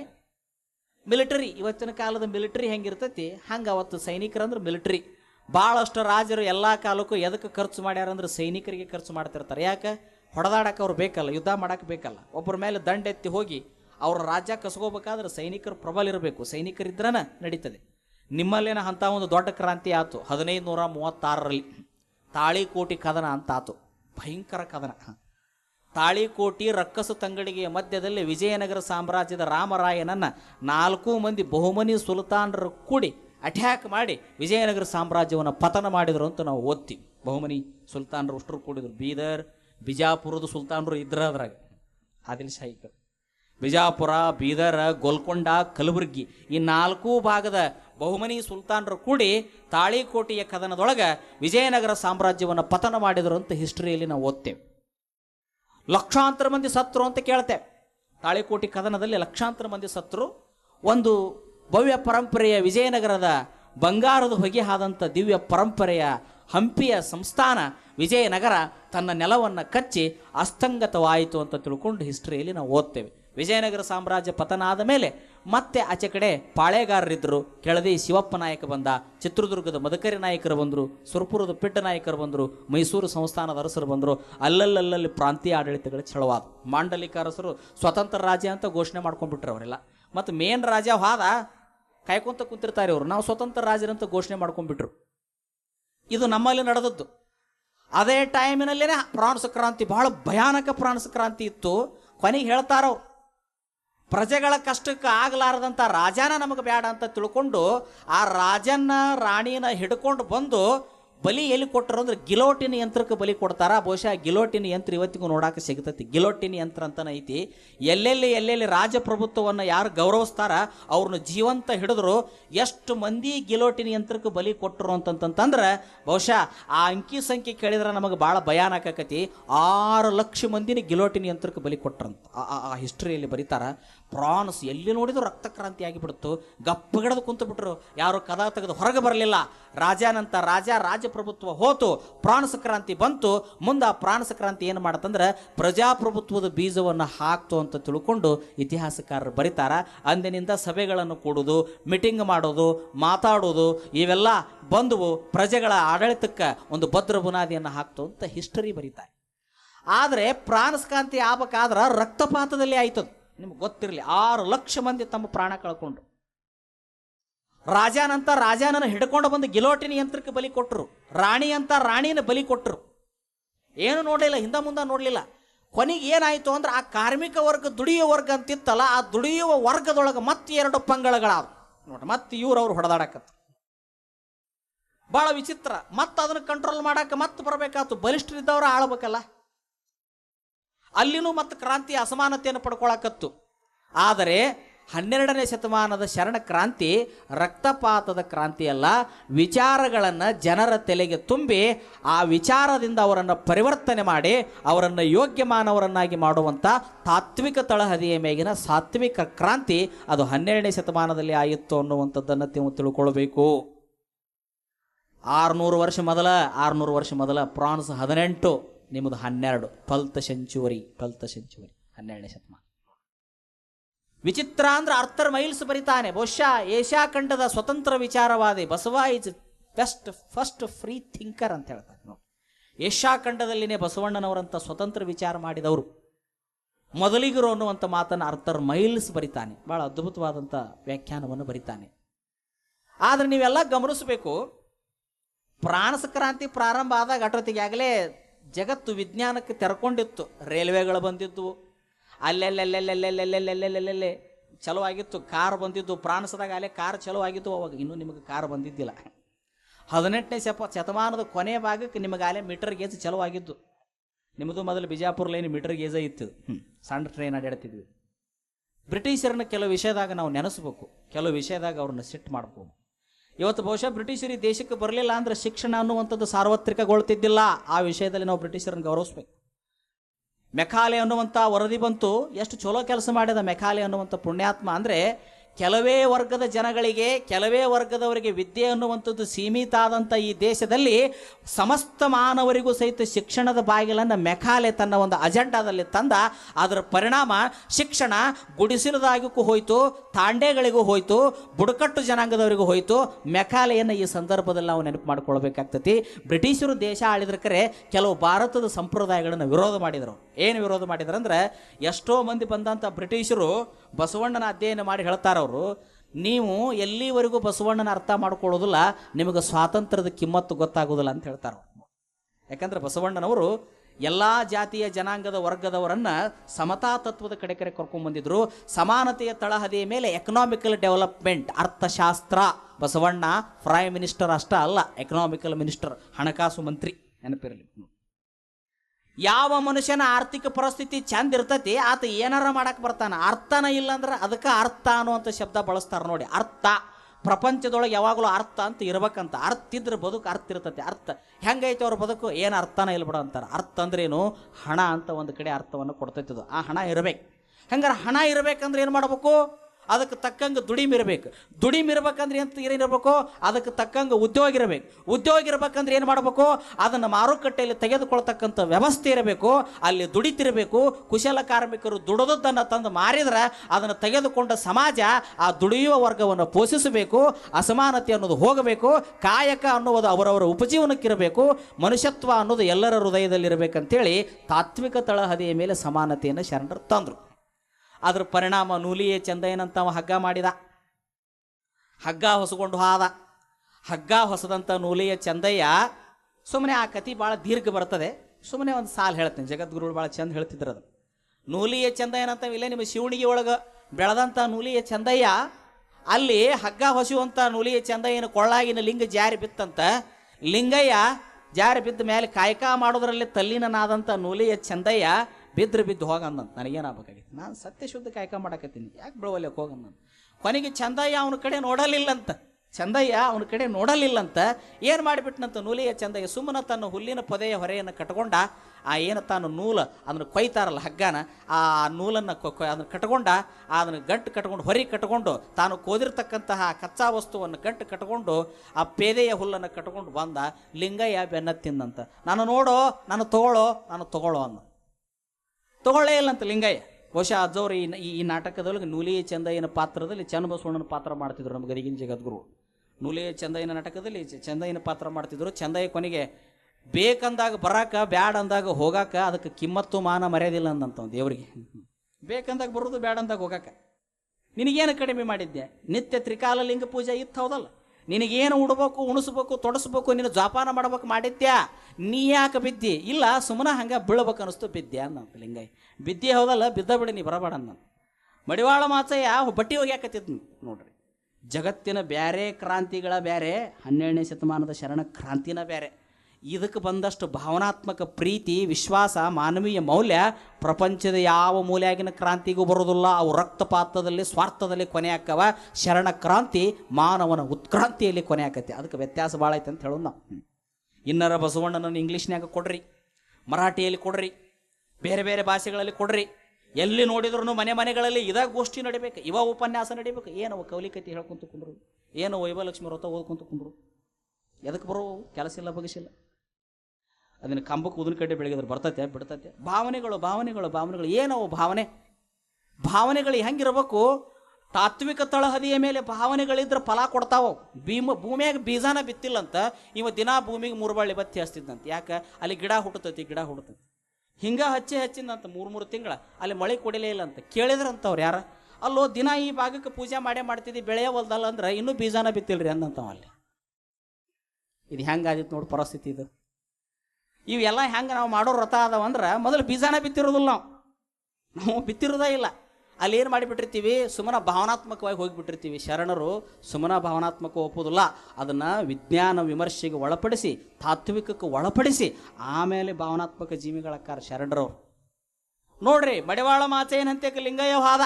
ಮಿಲಿಟರಿ, ಇವತ್ತಿನ ಕಾಲದ ಮಿಲಿಟರಿ ಹೆಂಗಿರ್ತೈತಿ? ಹಂಗೆ ಅವತ್ತು ಸೈನಿಕರಂದ್ರೆ ಮಿಲಿಟರಿ. ಭಾಳಷ್ಟು ರಾಜರು ಎಲ್ಲ ಕಾಲಕ್ಕೂ ಎದಕ್ಕೆ ಖರ್ಚು ಮಾಡ್ಯಾರಂದ್ರೆ ಸೈನಿಕರಿಗೆ ಖರ್ಚು ಮಾಡ್ತಿರ್ತಾರೆ. ಯಾಕೆ? ಹೊಡೆದಾಡಕ್ಕೆ ಅವ್ರು ಬೇಕಲ್ಲ, ಯುದ್ಧ ಮಾಡಕ್ಕೆ ಬೇಕಲ್ಲ. ಒಬ್ಬರ ಮೇಲೆ ದಂಡೆತ್ತಿ ಹೋಗಿ ಅವ್ರ ರಾಜ್ಯ ಕಸ್ಕೋಬೇಕಾದ್ರೆ ಸೈನಿಕರು ಪ್ರಬಲ ಇರಬೇಕು. ಸೈನಿಕರಿದ್ರನ ನಡೀತದೆ. ನಿಮ್ಮಲ್ಲೇನ ಅಂಥ ಒಂದು ದೊಡ್ಡ ಕ್ರಾಂತಿ ಆಯಿತು ಹದಿನೈದು ನೂರ ಮೂವತ್ತಾರರಲ್ಲಿ. ತಾಳಿಕೋಟಿ ಕದನ ಅಂತಾತು. ಭಯಂಕರ ಕದನ. ತಾಳಿಕೋಟಿ ರಕ್ಕಸ ತಂಗಡಿಗೆಯ ಮಧ್ಯದಲ್ಲಿ ವಿಜಯನಗರ ಸಾಮ್ರಾಜ್ಯದ ರಾಮರಾಯನನ್ನು ನಾಲ್ಕು ಮಂದಿ ಬಹುಮನಿ ಸುಲ್ತಾನರು ಕೂಡಿ ಅಟ್ಯಾಕ್ ಮಾಡಿ ವಿಜಯನಗರ ಸಾಮ್ರಾಜ್ಯವನ್ನು ಪತನ ಮಾಡಿದರು ಅಂತ ನಾವು ಓದ್ತೀವಿ. ಬಹುಮನಿ ಸುಲ್ತಾನರು ಅಷ್ಟರು ಕೂಡಿದ್ರು. ಬೀದರ್, ಬಿಜಾಪುರದ ಸುಲ್ತಾನರು ಇದ್ರ ಅದ್ರಾಗ. ಆದಿಲ್ ಶಾಹಿಕರು. ಬಿಜಾಪುರ, ಬೀದರ್, ಗೋಲ್ಕೊಂಡ, ಕಲಬುರ್ಗಿ ಈ ನಾಲ್ಕು ಭಾಗದ ಬಹುಮನಿ ಸುಲ್ತಾನರು ಕೂಡಿ ತಾಳಿಕೋಟೆಯ ಕದನದೊಳಗೆ ವಿಜಯನಗರ ಸಾಮ್ರಾಜ್ಯವನ್ನು ಪತನ ಮಾಡಿದರು ಅಂತ ಹಿಸ್ಟ್ರಿಯಲ್ಲಿ ನಾವು ಓದ್ತೇವೆ. ಲಕ್ಷಾಂತರ ಮಂದಿ ಸತ್ರು ಅಂತ ಕೇಳ್ತೇವೆ. ತಾಳಿಕೋಟಿ ಕದನದಲ್ಲಿ ಲಕ್ಷಾಂತರ ಮಂದಿ ಸತ್ರು ಒಂದು ಭವ್ಯ ಪರಂಪರೆಯ ವಿಜಯನಗರದ ಬಂಗಾರದ ಹೊಗೆ ಆದಂಥ ದಿವ್ಯ ಪರಂಪರೆಯ ಹಂಪಿಯ ಸಂಸ್ಥಾನ ವಿಜಯನಗರ ತನ್ನ ನೆಲವನ್ನು ಕಚ್ಚಿ ಅಸ್ತಂಗತವಾಯಿತು ಅಂತ ತಿಳ್ಕೊಂಡು ಹಿಸ್ಟ್ರಿಯಲ್ಲಿ ನಾವು ಓದ್ತೇವೆ. ವಿಜಯನಗರ ಸಾಮ್ರಾಜ್ಯ ಪತನ ಆದ ಮೇಲೆ ಮತ್ತೆ ಆಚೆ ಕಡೆ ಪಾಳೆಗಾರರಿದ್ದರು. ಕೆಳದಿ ಶಿವಪ್ಪ ನಾಯಕ ಬಂದ, ಚಿತ್ರದುರ್ಗದ ಮದಕರಿ ನಾಯಕರು ಬಂದರು, ಸುರಪುರದ ಪಿಟ್ಟ ನಾಯಕರು ಬಂದರು, ಮೈಸೂರು ಸಂಸ್ಥಾನದ ಅರಸರು ಬಂದರು. ಅಲ್ಲಲ್ಲಲ್ಲಿ ಪ್ರಾಂತೀಯ ಆಡಳಿತಗಳು ಚಳವಾದ. ಮಾಂಡಲಿಕ ಅರಸರು ಸ್ವತಂತ್ರ ರಾಜ್ಯ ಅಂತ ಘೋಷಣೆ ಮಾಡ್ಕೊಂಡ್ಬಿಟ್ರು ಅವರೆಲ್ಲ. ಮತ್ತು ಮೇನ್ ರಾಜ ಹಾದ, ಕಾಯ್ಕೊಂತ ಕುಂತಿರ್ತಾರೆ ಅವರು ನಾವು ಸ್ವತಂತ್ರ ರಾಜರಂತ ಘೋಷಣೆ ಮಾಡ್ಕೊಂಡ್ಬಿಟ್ರು. ಇದು ನಮ್ಮಲ್ಲಿ ನಡೆದದ್ದು. ಅದೇ ಟೈಮಿನಲ್ಲೇ ಪ್ರಾಣಸ ಕ್ರಾಂತಿ ಬಹಳ ಭಯಾನಕ ಪ್ರಾಣಸ ಕ್ರಾಂತಿ ಇತ್ತು. ಕೊನೆಗೆ ಹೇಳ್ತಾರವ್ರು ಪ್ರಜೆಗಳ ಕಷ್ಟಕ್ಕೆ ಆಗಲಾರದಂಥ ರಾಜನ ನಮಗೆ ಬೇಡ ಅಂತ ತಿಳ್ಕೊಂಡು ಆ ರಾಜನ ರಾಣಿನ ಹಿಡ್ಕೊಂಡು ಬಂದು ಬಲಿ ಎಲ್ಲಿ ಕೊಟ್ಟರು ಅಂದ್ರೆ ಗಿಲೋಟಿನ ಯಂತ್ರಕ್ಕೆ ಬಲಿ ಕೊಡ್ತಾರ. ಬಹುಶಃ ಗಿಲೋಟಿನ ಯಂತ್ರ ಇವತ್ತಿಗೂ ನೋಡಕ್ಕೆ ಸಿಗ್ತೈತಿ. ಗಿಲೋಟಿನ ಯಂತ್ರ ಅಂತನೇ ಐತಿ. ಎಲ್ಲೆಲ್ಲಿ ಎಲ್ಲೆಲ್ಲಿ ರಾಜಪ್ರಭುತ್ವವನ್ನು ಯಾರು ಗೌರವಿಸ್ತಾರ, ಅವ್ರನ್ನ ಜೀವಂತ ಹಿಡಿದ್ರು, ಎಷ್ಟು ಮಂದಿ ಗಿಲೋಟಿನ ಯಂತ್ರಕ್ಕೆ ಬಲಿ ಕೊಟ್ಟರು ಅಂತಂತಂದ್ರೆ ಬಹುಶಃ ಆ ಅಂಕಿ ಸಂಖ್ಯೆ ಕೇಳಿದ್ರೆ ನಮಗೆ ಭಾಳ ಭಯಾನಕ ಆಕತಿ ಆರು ಲಕ್ಷ ಮಂದಿನ ಗಿಲೋಟಿನ ಯಂತ್ರಕ್ಕೆ ಬಲಿ ಕೊಟ್ಟರು ಅಂತ ಆ ಹಿಸ್ಟ್ರಿಯಲ್ಲಿ ಬರೀತಾರ. ಪ್ರಾನ್ಸ್ ಎಲ್ಲಿ ನೋಡಿದ್ರು ರಕ್ತ ಕ್ರಾಂತಿ ಆಗಿಬಿಡ್ತು. ಗಪ್ಪಗಡದು ಕುಂತು ಬಿಟ್ರು ಯಾರು ಕದ ತೆಗೆದು ಹೊರಗೆ ಬರಲಿಲ್ಲ. ರಾಜಾನಂತ ರಾಜ ರಾಜಪ್ರಭುತ್ವ ಹೋತು. ಪ್ರಾಣಸ ಕ್ರಾಂತಿ ಬಂತು. ಮುಂದೆ ಆ ಪ್ರಾಣಸ ಕ್ರಾಂತಿ ಏನು ಮಾಡತ್ತಂದ್ರೆ ಪ್ರಜಾಪ್ರಭುತ್ವದ ಬೀಜವನ್ನು ಹಾಕ್ತು ಅಂತ ತಿಳ್ಕೊಂಡು ಇತಿಹಾಸಕಾರರು ಬರೀತಾರ. ಅಂದಿನಿಂದ ಸಭೆಗಳನ್ನು ಕೂಡುದು, ಮೀಟಿಂಗ್ ಮಾಡೋದು, ಮಾತಾಡೋದು, ಇವೆಲ್ಲ ಬಂದವು. ಪ್ರಜೆಗಳ ಆಡಳಿತಕ್ಕೆ ಒಂದು ಭದ್ರ ಬುನಾದಿಯನ್ನು ಹಾಕ್ತು ಅಂತ ಹಿಸ್ಟರಿ ಬರೀತಾರೆ. ಆದರೆ ಪ್ರಾಣಸ್ಕಾಂತಿ ಆಗ್ಬೇಕಾದ್ರೆ ರಕ್ತಪಾತದಲ್ಲಿ ಆಯ್ತದು. ನಿಮ್ಗೆ ಗೊತ್ತಿರಲಿ, ಆರು ಲಕ್ಷ ಮಂದಿ ತಮ್ಮ ಪ್ರಾಣ ಕಳ್ಕೊಂಡ್ರು. ರಾಜಾನಂತ ರಾಜಾನನ್ನು ಹಿಡ್ಕೊಂಡು ಬಂದು ಗಿಲೋಟಿನ ಯಂತ್ರಕ್ಕೆ ಬಲಿ ಕೊಟ್ಟರು ರಾಣಿ ಅಂತ ರಾಣಿನ ಬಲಿ ಕೊಟ್ಟರು ಏನು ನೋಡಲಿಲ್ಲ, ಹಿಂದೆ ಮುಂದೆ ನೋಡಲಿಲ್ಲ. ಕೊನೆಗೆ ಏನಾಯಿತು ಅಂದ್ರೆ ಆ ಕಾರ್ಮಿಕ ವರ್ಗ ದುಡಿಯುವ ವರ್ಗ ಅಂತಿತ್ತಲ್ಲ, ಆ ದುಡಿಯುವ ವರ್ಗದೊಳಗೆ ಮತ್ತೆ ಎರಡು ಪಂಗಡಗಳಾವ ನೋಡ್ರಿ ಮತ್ತೆ ಇವ್ರು ಅವ್ರು ಹೊಡೆದಾಡಕತ್ತ. ಭಾಳ ವಿಚಿತ್ರ. ಮತ್ತೆ ಅದನ್ನು ಕಂಟ್ರೋಲ್ ಮಾಡಕ್ಕೆ ಮತ್ತೆ ಬರಬೇಕಾಯ್ತು ಬಲಿಷ್ಠರಿದ್ದವ್ರು ಆಳ್ಬೇಕಲ್ಲ. ಅಲ್ಲಿನೂ ಮತ್ತು ಕ್ರಾಂತಿ ಅಸಮಾನತೆಯನ್ನು ಪಡ್ಕೊಳಕತ್ತು. ಆದರೆ ಹನ್ನೆರಡನೇ ಶತಮಾನದ ಶರಣ ಕ್ರಾಂತಿ ರಕ್ತಪಾತದ ಕ್ರಾಂತಿಯಲ್ಲ ವಿಚಾರಗಳನ್ನು ಜನರ ತಲೆಗೆ ತುಂಬಿ ಆ ವಿಚಾರದಿಂದ ಅವರನ್ನು ಪರಿವರ್ತನೆ ಮಾಡಿ ಅವರನ್ನು ಯೋಗ್ಯ ಮಾನವರನ್ನಾಗಿ ಮಾಡುವಂಥ ತಾತ್ವಿಕ ತಳಹದಿಯ ಮೇಗಿನ ಸಾತ್ವಿಕ ಕ್ರಾಂತಿ ಅದು ಹನ್ನೆರಡನೇ ಶತಮಾನದಲ್ಲಿ ಆಯಿತು ಅನ್ನುವಂಥದ್ದನ್ನು ನೀವು ತಿಳ್ಕೊಳ್ಬೇಕು. ಆರುನೂರು ವರ್ಷ ಮೊದಲ, ಆರುನೂರು ವರ್ಷ ಮೊದಲ, ಪ್ರಾನ್ಸ್ ಹದಿನೆಂಟು. ನಿಮ್ಮದು ಹನ್ನೆರಡು ಟ್ವೆಲ್ತ್ ಸೆಂಚುರಿ ಟ್ವೆಲ್ತ್ ಸೆಂಚುರಿ ಹನ್ನೆರಡನೇ ಶತಮಾನ. ವಿಚಿತ್ರ ಅಂದ್ರೆ ಅರ್ಥರ್ ಮೈಲ್ಸ್ ಬರಿತಾನೆ, ಬಹುಶಃ ಏಷ್ಯಾ ಖಂಡದ ಸ್ವತಂತ್ರ ವಿಚಾರವಾದಿ Basava is best, first free thinker ಅಂತ ಹೇಳ್ತಾರೆ ನೋಡಿ. ಏಷ್ಯಾ ಖಂಡದಲ್ಲಿನೇ ಬಸವಣ್ಣನವರಂಥ ಸ್ವತಂತ್ರ ವಿಚಾರ ಮಾಡಿದವರು. ಮೊದಲಿಗರು ಅನ್ನುವಂಥ ಮಾತನ್ನು ಅರ್ಥರ್ ಮೈಲ್ಸ್ ಬರಿತಾನೆ. ಭಾಳ ಅದ್ಭುತವಾದಂಥ ವ್ಯಾಖ್ಯಾನವನ್ನು ಬರಿತಾನೆ. ಆದರೆ ನೀವೆಲ್ಲ ಗಮನಿಸಬೇಕು ಪ್ರಾಣಸ ಕ್ರಾಂತಿ ಪ್ರಾರಂಭ ಆದಾಗ ಅಟೊತ್ತಿಗಾಗಲೇ ಜಗತ್ತು ವಿಜ್ಞಾನಕ್ಕೆ ತೆರ್ಕೊಂಡಿತ್ತು. ರೈಲ್ವೆಗಳು ಬಂದಿದ್ದವು ಅಲ್ಲೆಲ್ಲೆಲ್ಲೆಲ್ಲೆಲ್ಲೆಲ್ಲೆಲ್ಲೆಲ್ಲೆಲ್ಲೆಲ್ಲೆ ಚಲೋ ಆಗಿತ್ತು ಕಾರ್ ಬಂದಿದ್ದು ಪ್ರಾಣಸದಾಗ ಅಲ್ಲೇ ಕಾರ್ ಚಲೋ ಆಗಿತ್ತು ಅವಾಗ ಇನ್ನೂ ನಿಮಗೆ ಕಾರ್ ಬಂದಿದ್ದಿಲ್ಲ ಹದಿನೆಂಟನೇ ಶಪ ಶತಮಾನದ ಕೊನೆಯ ಭಾಗಕ್ಕೆ ನಿಮಗೆ ಅಲ್ಲೇ ಮೀಟರ್ ಗೇಜ್ ಚಲೋ ನಿಮ್ಮದು ಮೊದಲು ಬಿಜಾಪುರ ಲೈನ್ ಮೀಟರ್ ಗೇಜ ಇತ್ತು ಸಣ್ಣ ಟ್ರೈನ್ ಅಡ್ಯಾಡ್ತಿದ್ವಿ ಬ್ರಿಟಿಷರನ್ನ ಕೆಲವು ವಿಷಯದಾಗ ನಾವು ನೆನೆಸ್ಬೇಕು ಕೆಲವು ವಿಷಯದಾಗ ಅವ್ರನ್ನ ಸಿಟ್ಟು ಮಾಡ್ಬೋದು ಇವತ್ತು ಬಹುಶಃ ಬ್ರಿಟಿಷರು ಈ ದೇಶಕ್ಕೆ ಬರಲಿಲ್ಲ ಅಂದ್ರೆ ಶಿಕ್ಷಣ ಅನ್ನುವಂಥದ್ದು ಸಾರ್ವತ್ರಿಕಗೊಳ್ತಿದ್ದಿಲ್ಲ. ಆ ವಿಷಯದಲ್ಲಿ ನಾವು ಬ್ರಿಟಿಷರನ್ನು ಗೌರವಿಸ್ಬೇಕು. ಮೆಕಾಲೆ ಅನ್ನುವಂಥ ವರದಿ ಬಂತು. ಎಷ್ಟು ಚಲೋ ಕೆಲಸ ಮಾಡಿದ ಮೆಕಾಲೆ ಅನ್ನುವಂಥ ಪುಣ್ಯಾತ್ಮ ಅಂದರೆ ಕೆಲವೇ ವರ್ಗದ ಜನಗಳಿಗೆ, ಕೆಲವೇ ವರ್ಗದವರಿಗೆ ವಿದ್ಯೆ ಅನ್ನುವಂಥದ್ದು ಸೀಮಿತ ಆದಂಥ ಈ ದೇಶದಲ್ಲಿ ಸಮಸ್ತ ಮಾನವರಿಗೂ ಸಹಿತ ಶಿಕ್ಷಣದ ಬಾಗಿಲನ್ನು ಮೆಕಾಲೆ ತನ್ನ ಒಂದು ಅಜೆಂಡಾದಲ್ಲಿ ತಂದ. ಅದರ ಪರಿಣಾಮ ಶಿಕ್ಷಣ ಗುಡಿಸಿಲದಾಗಕ್ಕೂ ಹೋಯಿತು, ತಾಂಡೆಗಳಿಗೂ ಹೋಯಿತು, ಬುಡಕಟ್ಟು ಜನಾಂಗದವರಿಗೂ ಹೋಯಿತು. ಮೆಕಾಲೆಯನ್ನು ಈ ಸಂದರ್ಭದಲ್ಲಿ ನಾವು ನೆನಪು ಮಾಡ್ಕೊಳ್ಬೇಕಾಗ್ತತಿ. ಬ್ರಿಟಿಷರು ದೇಶ ಆಳಿದ್ರ ಕರೆ ಕೆಲವು ಭಾರತದ ಸಂಪ್ರದಾಯಗಳನ್ನು ವಿರೋಧ ಮಾಡಿದರು. ಏನು ವಿರೋಧ ಮಾಡಿದ್ರಂದ್ರೆ ಎಷ್ಟೋ ಮಂದಿ ಬಂದಂಥ ಬ್ರಿಟಿಷರು ಬಸವಣ್ಣನ ಅಧ್ಯಯನ ಮಾಡಿ ಹೇಳ್ತಾರವರು, ನೀವು ಎಲ್ಲಿವರೆಗೂ ಬಸವಣ್ಣನ ಅರ್ಥ ಮಾಡ್ಕೊಳ್ಳೋದಿಲ್ಲ, ನಿಮಗೆ ಸ್ವಾತಂತ್ರ್ಯದ ಕಿಮ್ಮತ್ತು ಗೊತ್ತಾಗೋದಿಲ್ಲ ಅಂತ ಹೇಳ್ತಾರೆ. ಯಾಕಂದ್ರೆ ಬಸವಣ್ಣನವರು ಎಲ್ಲ ಜಾತಿಯ ಜನಾಂಗದ ವರ್ಗದವರನ್ನ ಸಮತಾ ತತ್ವದ ಕಡೆ ಕಡೆ ಕರ್ಕೊಂಡ್ಬಂದಿದ್ರು ಸಮಾನತೆಯ ತಳಹದಿಯ ಮೇಲೆ ಎಕನಾಮಿಕಲ್ ಡೆವಲಪ್ಮೆಂಟ್ ಅರ್ಥಶಾಸ್ತ್ರ, ಬಸವಣ್ಣ ಪ್ರೈಮ್ ಮಿನಿಸ್ಟರ್ ಅಷ್ಟ ಅಲ್ಲ ಎಕನಾಮಿಕಲ್ ಮಿನಿಸ್ಟರ್ ಹಣಕಾಸು ಮಂತ್ರಿ, ನೆನಪಿರಲಿ ಯಾವ ಮನುಷ್ಯನ ಆರ್ಥಿಕ ಪರಿಸ್ಥಿತಿ ಚಂದ ಇರ್ತತಿ, ಆತ ಏನಾರ ಮಾಡಕ್ ಬರ್ತಾನ? ಅರ್ಥನ ಇಲ್ಲಂದ್ರೆ ಅದಕ್ಕೆ ಅರ್ಥ ಅನ್ನುವಂಥ ಶಬ್ದ ಬಳಸ್ತಾರೆ ನೋಡಿ. ಅರ್ಥ. ಪ್ರಪಂಚದೊಳಗೆ ಯಾವಾಗಲೂ ಅರ್ಥ ಅಂತ ಇರ್ಬೇಕಂತ. ಅರ್ಥ ಇದ್ರೆ ಬದುಕು ಅರ್ಥ ಇರ್ತತಿ. ಅರ್ಥ. ಹೆಂಗೈತೆ ಅವ್ರ ಬದುಕು? ಏನು ಅರ್ಥನ ಇಲ್ಲ ಬಿಡ ಅಂತಾರೆ. ಅರ್ಥ ಅಂದ್ರೇನು? ಹಣ ಅಂತ ಒಂದು ಕಡೆ ಅರ್ಥವನ್ನು ಕೊಡ್ತೈತದು. ಆ ಹಣ ಇರಬೇಕು. ಹಂಗಾರೆ ಹಣ ಇರಬೇಕಂದ್ರೆ ಏನು ಮಾಡ್ಬೇಕು? ಅದಕ್ಕೆ ತಕ್ಕಂಗೆ ದುಡಿಮಿರಬೇಕು ದುಡಿಮಿರ್ಬೇಕಂದ್ರೆ ಎಂತ ಏನಿರಬೇಕು ಅದಕ್ಕೆ ತಕ್ಕಂಗೆ ಉದ್ಯೋಗ ಇರಬೇಕು. ಉದ್ಯೋಗ ಇರಬೇಕಂದ್ರೆ ಏನು ಮಾಡಬೇಕು, ಅದನ್ನು ಮಾರುಕಟ್ಟೆಯಲ್ಲಿ ತೆಗೆದುಕೊಳ್ತಕ್ಕಂಥ ವ್ಯವಸ್ಥೆ ಇರಬೇಕು, ಅಲ್ಲಿ ದುಡಿತಿರಬೇಕು. ಕುಶಲ ಕಾರ್ಮಿಕರು ದುಡಿದದ್ದನ್ನು ತಂದು ಮಾರಿದರೆ ಅದನ್ನು ತೆಗೆದುಕೊಂಡ ಸಮಾಜ ಆ ದುಡಿಯುವ ವರ್ಗವನ್ನು ಪೋಷಿಸಬೇಕು, ಅಸಮಾನತೆ ಅನ್ನೋದು ಹೋಗಬೇಕು, ಕಾಯಕ ಅನ್ನುವುದು ಅವರವರ ಉಪಜೀವನಕ್ಕಿರಬೇಕು, ಮನುಷ್ಯತ್ವ ಅನ್ನೋದು ಎಲ್ಲರ ಹೃದಯದಲ್ಲಿರಬೇಕಂತೇಳಿ ತಾತ್ವಿಕ ತಳಹದಿಯ ಮೇಲೆ ಸಮಾನತೆಯನ್ನು ಶರಣರು ತಂದರು. ಅದ್ರ ಪರಿಣಾಮ ನೂಲಿಯ ಚಂದ ಏನಂತ ಹಗ್ಗ ಮಾಡಿದ. ಹಗ್ಗ ಹೊಸಕೊಂಡು ಹಾದ. ಹಗ್ಗ ಹೊಸದಂಥ ನೂಲಿಯ ಚಂದಯ್ಯ ಸುಮ್ಮನೆ ಆ ಕತಿ ಭಾಳ ದೀರ್ಘ ಬರ್ತದೆ. ಸುಮ್ಮನೆ ಒಂದು ಸಾಲು ಹೇಳ್ತೀನಿ. ಜಗದ್ಗುರುಗಳು ಭಾಳ ಚಂದ ಹೇಳ್ತಿದ್ರು ಅದು ನೂಲಿಯ ಚಂದ ಏನಂತ ಇಲ್ಲೇ ನಿಮ್ಮ ಶಿವಣಿಗೆ ಒಳಗೆ ಬೆಳೆದಂಥ ನೂಲಿಯ ಚಂದಯ್ಯ, ಅಲ್ಲಿ ಹಗ್ಗ ಹೊಸುವಂಥ ನೂಲಿಯ ಚಂದಯ್ಯನ ಕೊಳ್ಳಾಗಿನ ಲಿಂಗ ಜಾರಿ ಬಿತ್ತಂತ ಲಿಂಗಯ್ಯ ಜಾರಿ ಬಿದ್ದ ಮೇಲೆ ಕಾಯಕ ಮಾಡೋದ್ರಲ್ಲಿ ತಲ್ಲಿನನಾದಂಥ ನೂಲಿಯ ಚಂದಯ್ಯ ಬಿದ್ರೆ ಬಿದ್ದು ಹೋಗಂದಂತ ನನಗೇನಾಗಬೇಕಾಗಿತ್ತು? ನಾನು ಸತ್ಯ ಶುದ್ಧ ಕಾಯಕ ಮಾಡಕತ್ತೀನಿ ಯಾಕೆ ಬಿಡವಲ್ಲಕ್ಕೆ ಹೋಗಂದಂತ ಕೊನೆಗೆ ಚಂದಯ್ಯ ಅವನ ಕಡೆ ನೋಡಲಿಲ್ಲಂತ. ಚಂದಯ್ಯ ಅವನ ಕಡೆ ನೋಡಲಿಲ್ಲಂತ ಏನು ಮಾಡಿಬಿಟ್ನಂತ ನೂಲಿಯ ಚಂದಯ್ಯ ಸುಮ್ಮನ ತನ್ನ ಹುಲ್ಲಿನ ಪೊದೆಯ ಹೊರೆಯನ್ನು ಕಟ್ಕೊಂಡ ಆ ಏನು ತಾನು ನೂಲು ಅದನ್ನು ಕೊಯ್ತಾರಲ್ಲ ಹಗ್ಗನ, ಆ ನೂಲನ್ನು ಅದನ್ನು ಕಟ್ಕೊಂಡ, ಅದನ್ನು ಗಂಟು ಕಟ್ಕೊಂಡು ಹೊರಿ ಕಟ್ಕೊಂಡು ತಾನು ಕೋದಿರ್ತಕ್ಕಂತಹ ಕಚ್ಚಾ ವಸ್ತುವನ್ನು ಗಂಟು ಕಟ್ಕೊಂಡು ಆ ಪೇದೆಯ ಹುಲ್ಲನ್ನು ಕಟ್ಕೊಂಡು ಬಂದ ಲಿಂಗಯ್ಯ ಬೆನ್ನ ತಿಂದಂತ. ನಾನು ನೋಡೋ ನಾನು ತಗೊಳ್ಳೋ ನಾನು ತಗೊಳ್ಳೋ ಅನ್ನ ತಗೊಳ್ಳೇ ಇಲ್ಲ ಅಂತ ಲಿಂಗಯ್ಯ. ಬಹುಶಃ ಅಜ್ಜವ್ರು ಈ ಈ- ನಾಟಕದೊಳಗೆ ನೂಲಿಯ ಚಂದಯ್ಯನ ಪಾತ್ರದಲ್ಲಿ ಚನ್ನಬಸವಣ್ಣನ ಪಾತ್ರ ಮಾಡ್ತಿದ್ರು ನಮ್ಮ ಗದಗಿನ ಜಗದ್ಗುರು. ನೂಲಿಯ ಚಂದಯ್ಯನ ನಾಟಕದಲ್ಲಿ ಚಂದಯ್ಯನ ಪಾತ್ರ ಮಾಡ್ತಿದ್ರು. ಚಂದಯ್ಯ ಕೊನೆಗೆ ಬೇಕಂದಾಗ ಬರಾಕ, ಬ್ಯಾಡ ಅಂದಾಗ ಹೋಗಾಕ, ಅದಕ್ಕೆ ಕಿಮ್ಮತ್ತು ಮಾನ ಮರ್ಯಾದಿಲ್ಲ ಅಂದಂತ ದೇವರಿಗೆ. ಬೇಕಂದಾಗ ಬರೋದು, ಬ್ಯಾಡ ಅಂದಾಗ ಹೋಗಾಕ. ನಿನಗೇನು ಕಡಿಮೆ ಮಾಡಿದ್ದೆ? ನಿತ್ಯ ತ್ರಿಕಾಲ ಲಿಂಗ ಪೂಜೆ ಇತ್ತು, ಹೌದಲ್ಲ? ನಿನಗೇನು ಉಡ್ಬೇಕು, ಉಣಿಸ್ಬೇಕು, ತೊಡಸ್ಬೇಕು, ನೀನು ಜೋಪಾನ ಮಾಡ್ಬೇಕು ಮಾಡಿದ್ಯಾ? ನೀ ಯಾಕೆ ಬಿದ್ದಿ? ಇಲ್ಲ, ಸುಮ್ಮನೆ ಹಂಗೆ ಬೀಳ್ಬೇಕು ಅನಿಸ್ತು, ಬಿದ್ದೆ ಅಂದಂತ ಲಿಂಗೈ. ಬಿದ್ದೆ ಹೋದಲ್ಲ, ಬಿದ್ದ ಬಿಡಿ, ನೀ ಬರಬೇಡ ನಾನು. ಮಡಿವಾಳ ಮಾಚಯ್ಯ ಬಟ್ಟಿ ಹೋಗ್ಯಾಕತ್ತಿದ್ ನೋಡ್ರಿ. ಜಗತ್ತಿನ ಬ್ಯಾರೆ ಕ್ರಾಂತಿಗಳ ಬ್ಯಾರೆ, ಹನ್ನೆರಡನೇ ಶತಮಾನದ ಶರಣ ಕ್ರಾಂತಿನ ಬ್ಯಾರೆ. ಇದಕ್ಕೆ ಬಂದಷ್ಟು ಭಾವನಾತ್ಮಕ ಪ್ರೀತಿ, ವಿಶ್ವಾಸ, ಮಾನವೀಯ ಮೌಲ್ಯ ಪ್ರಪಂಚದ ಯಾವ ಮೂಲೆಯಾಗಿನ ಕ್ರಾಂತಿಗೂ ಬರೋದಿಲ್ಲ ಅವು ರಕ್ತಪಾತದಲ್ಲಿ, ಸ್ವಾರ್ಥದಲ್ಲಿ ಕೊನೆ ಹಾಕವ. ಶರಣ ಕ್ರಾಂತಿ ಮಾನವನ ಉತ್ಕ್ರಾಂತಿಯಲ್ಲಿ ಕೊನೆ ಹಾಕತ್ತೆ. ಅದಕ್ಕೆ ವ್ಯತ್ಯಾಸ ಭಾಳ ಐತೆ ಅಂತ ಹೇಳೋದು ನಾವು. ಇನ್ನರ ಬಸವಣ್ಣನನ್ನು ಇಂಗ್ಲೀಷ್ನ್ಯಾಗ ಕೊಡ್ರಿ. ಮರಾಠಿಯಲ್ಲಿ ಕೊಡ್ರಿ. ಬೇರೆ ಬೇರೆ ಭಾಷೆಗಳಲ್ಲಿ ಕೊಡ್ರಿ. ಎಲ್ಲಿ ನೋಡಿದ್ರು ಮನೆ ಮನೆಗಳಲ್ಲಿ ಇದಾಗ ಗೋಷ್ಠಿ ನಡಿಬೇಕು. ಇವ ಉಪನ್ಯಾಸ ನಡಿಬೇಕು. ಏನು ಅವ ಕವಲಿಕತಿ ಹೇಳ್ಕೊಂತ ಕುಂದ್ರು. ಏನು ವೈಭಲಕ್ಷ್ಮಿ ವ್ರತ ಓದ್ಕೊಂತ ಕುಂದ್ರು. ಎದಕ್ಕೆ ಬರೋ ಕೆಲಸ ಇಲ್ಲ ಬಗಸಿಲ್ಲ ಅದನ್ನು ಕಂಬಕ್ಕೆ ಉದಿನ ಕಡ್ಡೆ ಬೆಳಗಿದ್ರೆ ಬರ್ತೈತೆ, ಬಿಡ್ತೈತೆ. ಭಾವನೆಗಳು ಭಾವನೆಗಳು ಭಾವನೆಗಳು. ಏನವು ಭಾವನೆ. ಭಾವನೆಗಳು ಹೆಂಗಿರ್ಬೇಕು? ತಾತ್ವಿಕ ತಳಹದಿಯ ಮೇಲೆ ಭಾವನೆಗಳಿದ್ರೆ ಫಲ ಕೊಡ್ತಾವ? ಭೀಮ, ಭೂಮಿಯಾಗ ಬೀಜಾನ ಬಿತ್ತಿಲ್ಲಂತ ಇವ ದಿನಾ ಭೂಮಿಗೆ ಮೂರು ಬಳ್ಳಿ ಬತ್ತಿ ಹಚ್ತಿದ್ದಂತೆ ಯಾಕೆ? ಅಲ್ಲಿ ಗಿಡ ಹುಟ್ಟತೈತಿ ಗಿಡ ಹುಟ್ಟತೈತಿ. ಹಿಂಗ ಹಚ್ಚಿ ಹಚ್ಚಿದಂತ ಮೂರು ಮೂರು ತಿಂಗಳ ಅಲ್ಲಿ ಮಳೆ ಕೊಡಲೇ ಇಲ್ಲ ಅಂತ ಕೇಳಿದ್ರಂತವ್ರು ಯಾರ? ಅಲ್ಲೋ ದಿನ ಈ ಭಾಗಕ್ಕೆ ಪೂಜೆ ಮಾಡೇ ಮಾಡ್ತಿದ್ದಿ, ಬೆಳೆಯ ಹೊಲ್ದಲ್ಲ ಅಂದ್ರೆ ಇನ್ನೂ ಬೀಜಾನ ಬಿತ್ತಿಲ್ರಿ ಅಂದಂತವ ಅಲ್ಲಿ. ಇದು ಹೆಂಗಾದಿತ್ತು ನೋಡಿ ಪರಿಸ್ಥಿತಿ ಇದು. ಇವೆಲ್ಲ ಹೆಂಗೆ ನಾವು ಮಾಡೋ ವ್ರತ ಅದಾವ ಅಂದ್ರೆ ಮೊದಲು ಬೀಜಾನ ಬಿತ್ತಿರೋದಿಲ್ಲ ನಾವು. ನಾವು ಬಿತ್ತಿರೋದೇ ಇಲ್ಲ. ಅಲ್ಲಿ ಏನು ಮಾಡಿಬಿಟ್ಟಿರ್ತೀವಿ? ಸುಮ್ಮನ ಭಾವನಾತ್ಮಕವಾಗಿ ಹೋಗಿಬಿಟ್ಟಿರ್ತೀವಿ. ಶರಣರು ಸುಮ್ಮನ ಭಾವನಾತ್ಮಕ ಒಪ್ಪೋದಿಲ್ಲ ಅದನ್ನು ವಿಜ್ಞಾನ ವಿಮರ್ಶೆಗೆ ಒಳಪಡಿಸಿ, ತಾತ್ವಿಕಕ್ಕೆ ಒಳಪಡಿಸಿ, ಆಮೇಲೆ ಭಾವನಾತ್ಮಕ ಜೀವಿಗಳಕ್ಕಾರ ಶರಣರು. ನೋಡ್ರಿ, ಮಡಿವಾಳ ಮಾಚಯ್ಯನಂತೆ ಲಿಂಗಯ್ಯ ಹಾದ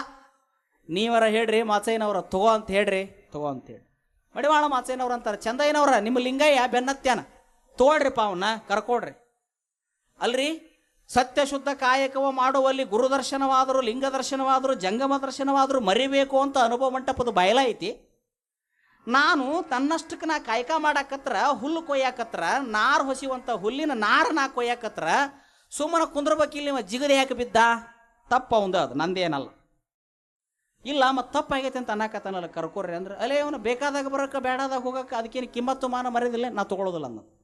ನೀವರ ಹೇಳ್ರಿ ಮಾಚಯ್ಯನವರ ತಗೋ ಅಂತ ಹೇಳ್ರಿ. ತಗೋ ಅಂತ ಹೇಳಿ ಮಡಿವಾಳ ಮಾಚಯ್ಯನವ್ರು ಅಂತಾರೆ, ಚಂದಯ್ಯನವ್ರ, ನಿಮ್ಮ ಲಿಂಗಯ್ಯ ಬೆನ್ನತ್ಯಾನ ತೋಳ್ರಿ ಅವನ್ನ ಕರ್ಕೊಡ್ರಿ ಅಲ್ರಿ? ಸತ್ಯ ಶುದ್ಧ ಕಾಯಕವ ಮಾಡುವಲ್ಲಿ ಗುರುದರ್ಶನವಾದರೂ ಲಿಂಗ ದರ್ಶನವಾದರೂ, ಜಂಗಮ ದರ್ಶನವಾದರೂ ಮರಿಬೇಕು ಅಂತ ಅನುಭವ ಮಂಟಪದ ಬಯಲೈತಿ ನಾನು ತನ್ನಷ್ಟಕ್ಕೆ ನಾ ಕಾಯಕ ಮಾಡಾಕತ್ರ, ಹುಲ್ಲು ಕೊಯ್ಯಾಕತ್ರ, ನಾರು ಹೊಸಿವಂಥ ಹುಲ್ಲಿನ ನಾರ ನಾ ಕೊಯ್ಯಾಕತ್ರ, ಸುಮ್ಮನೆ ಕುಂದ್ರಬೇಕಿಲ್ಲ ಜಿಗದೆ ಯಾಕೆ ಬಿದ್ದ? ತಪ್ಪ ಒಂದು ಅದು, ನಂದೇನಲ್ಲ. ಇಲ್ಲ ಮತ್ತೆ ತಪ್ಪಾಗೈತೆ ಅಂತ ಅನ್ನಕತ್ತಾನಲ್ಲ ಕರ್ಕೊರ್ರಿ ಅಂದ್ರೆ ಅಲ್ಲೇ ಅವನು ಬೇಕಾದಾಗ ಬರೋಕೆ ಬೇಡಾದಾಗ ಹೋಗೋಕೆ, ಅದಕ್ಕೇನು ಕಿಮ್ಮತ್ತು ಮಾನ ಮರೆಯೋದಿಲ್ಲ, ನಾ ತೊಗೊಳೋದಿಲ್ಲ ಅನ್ನೋದು.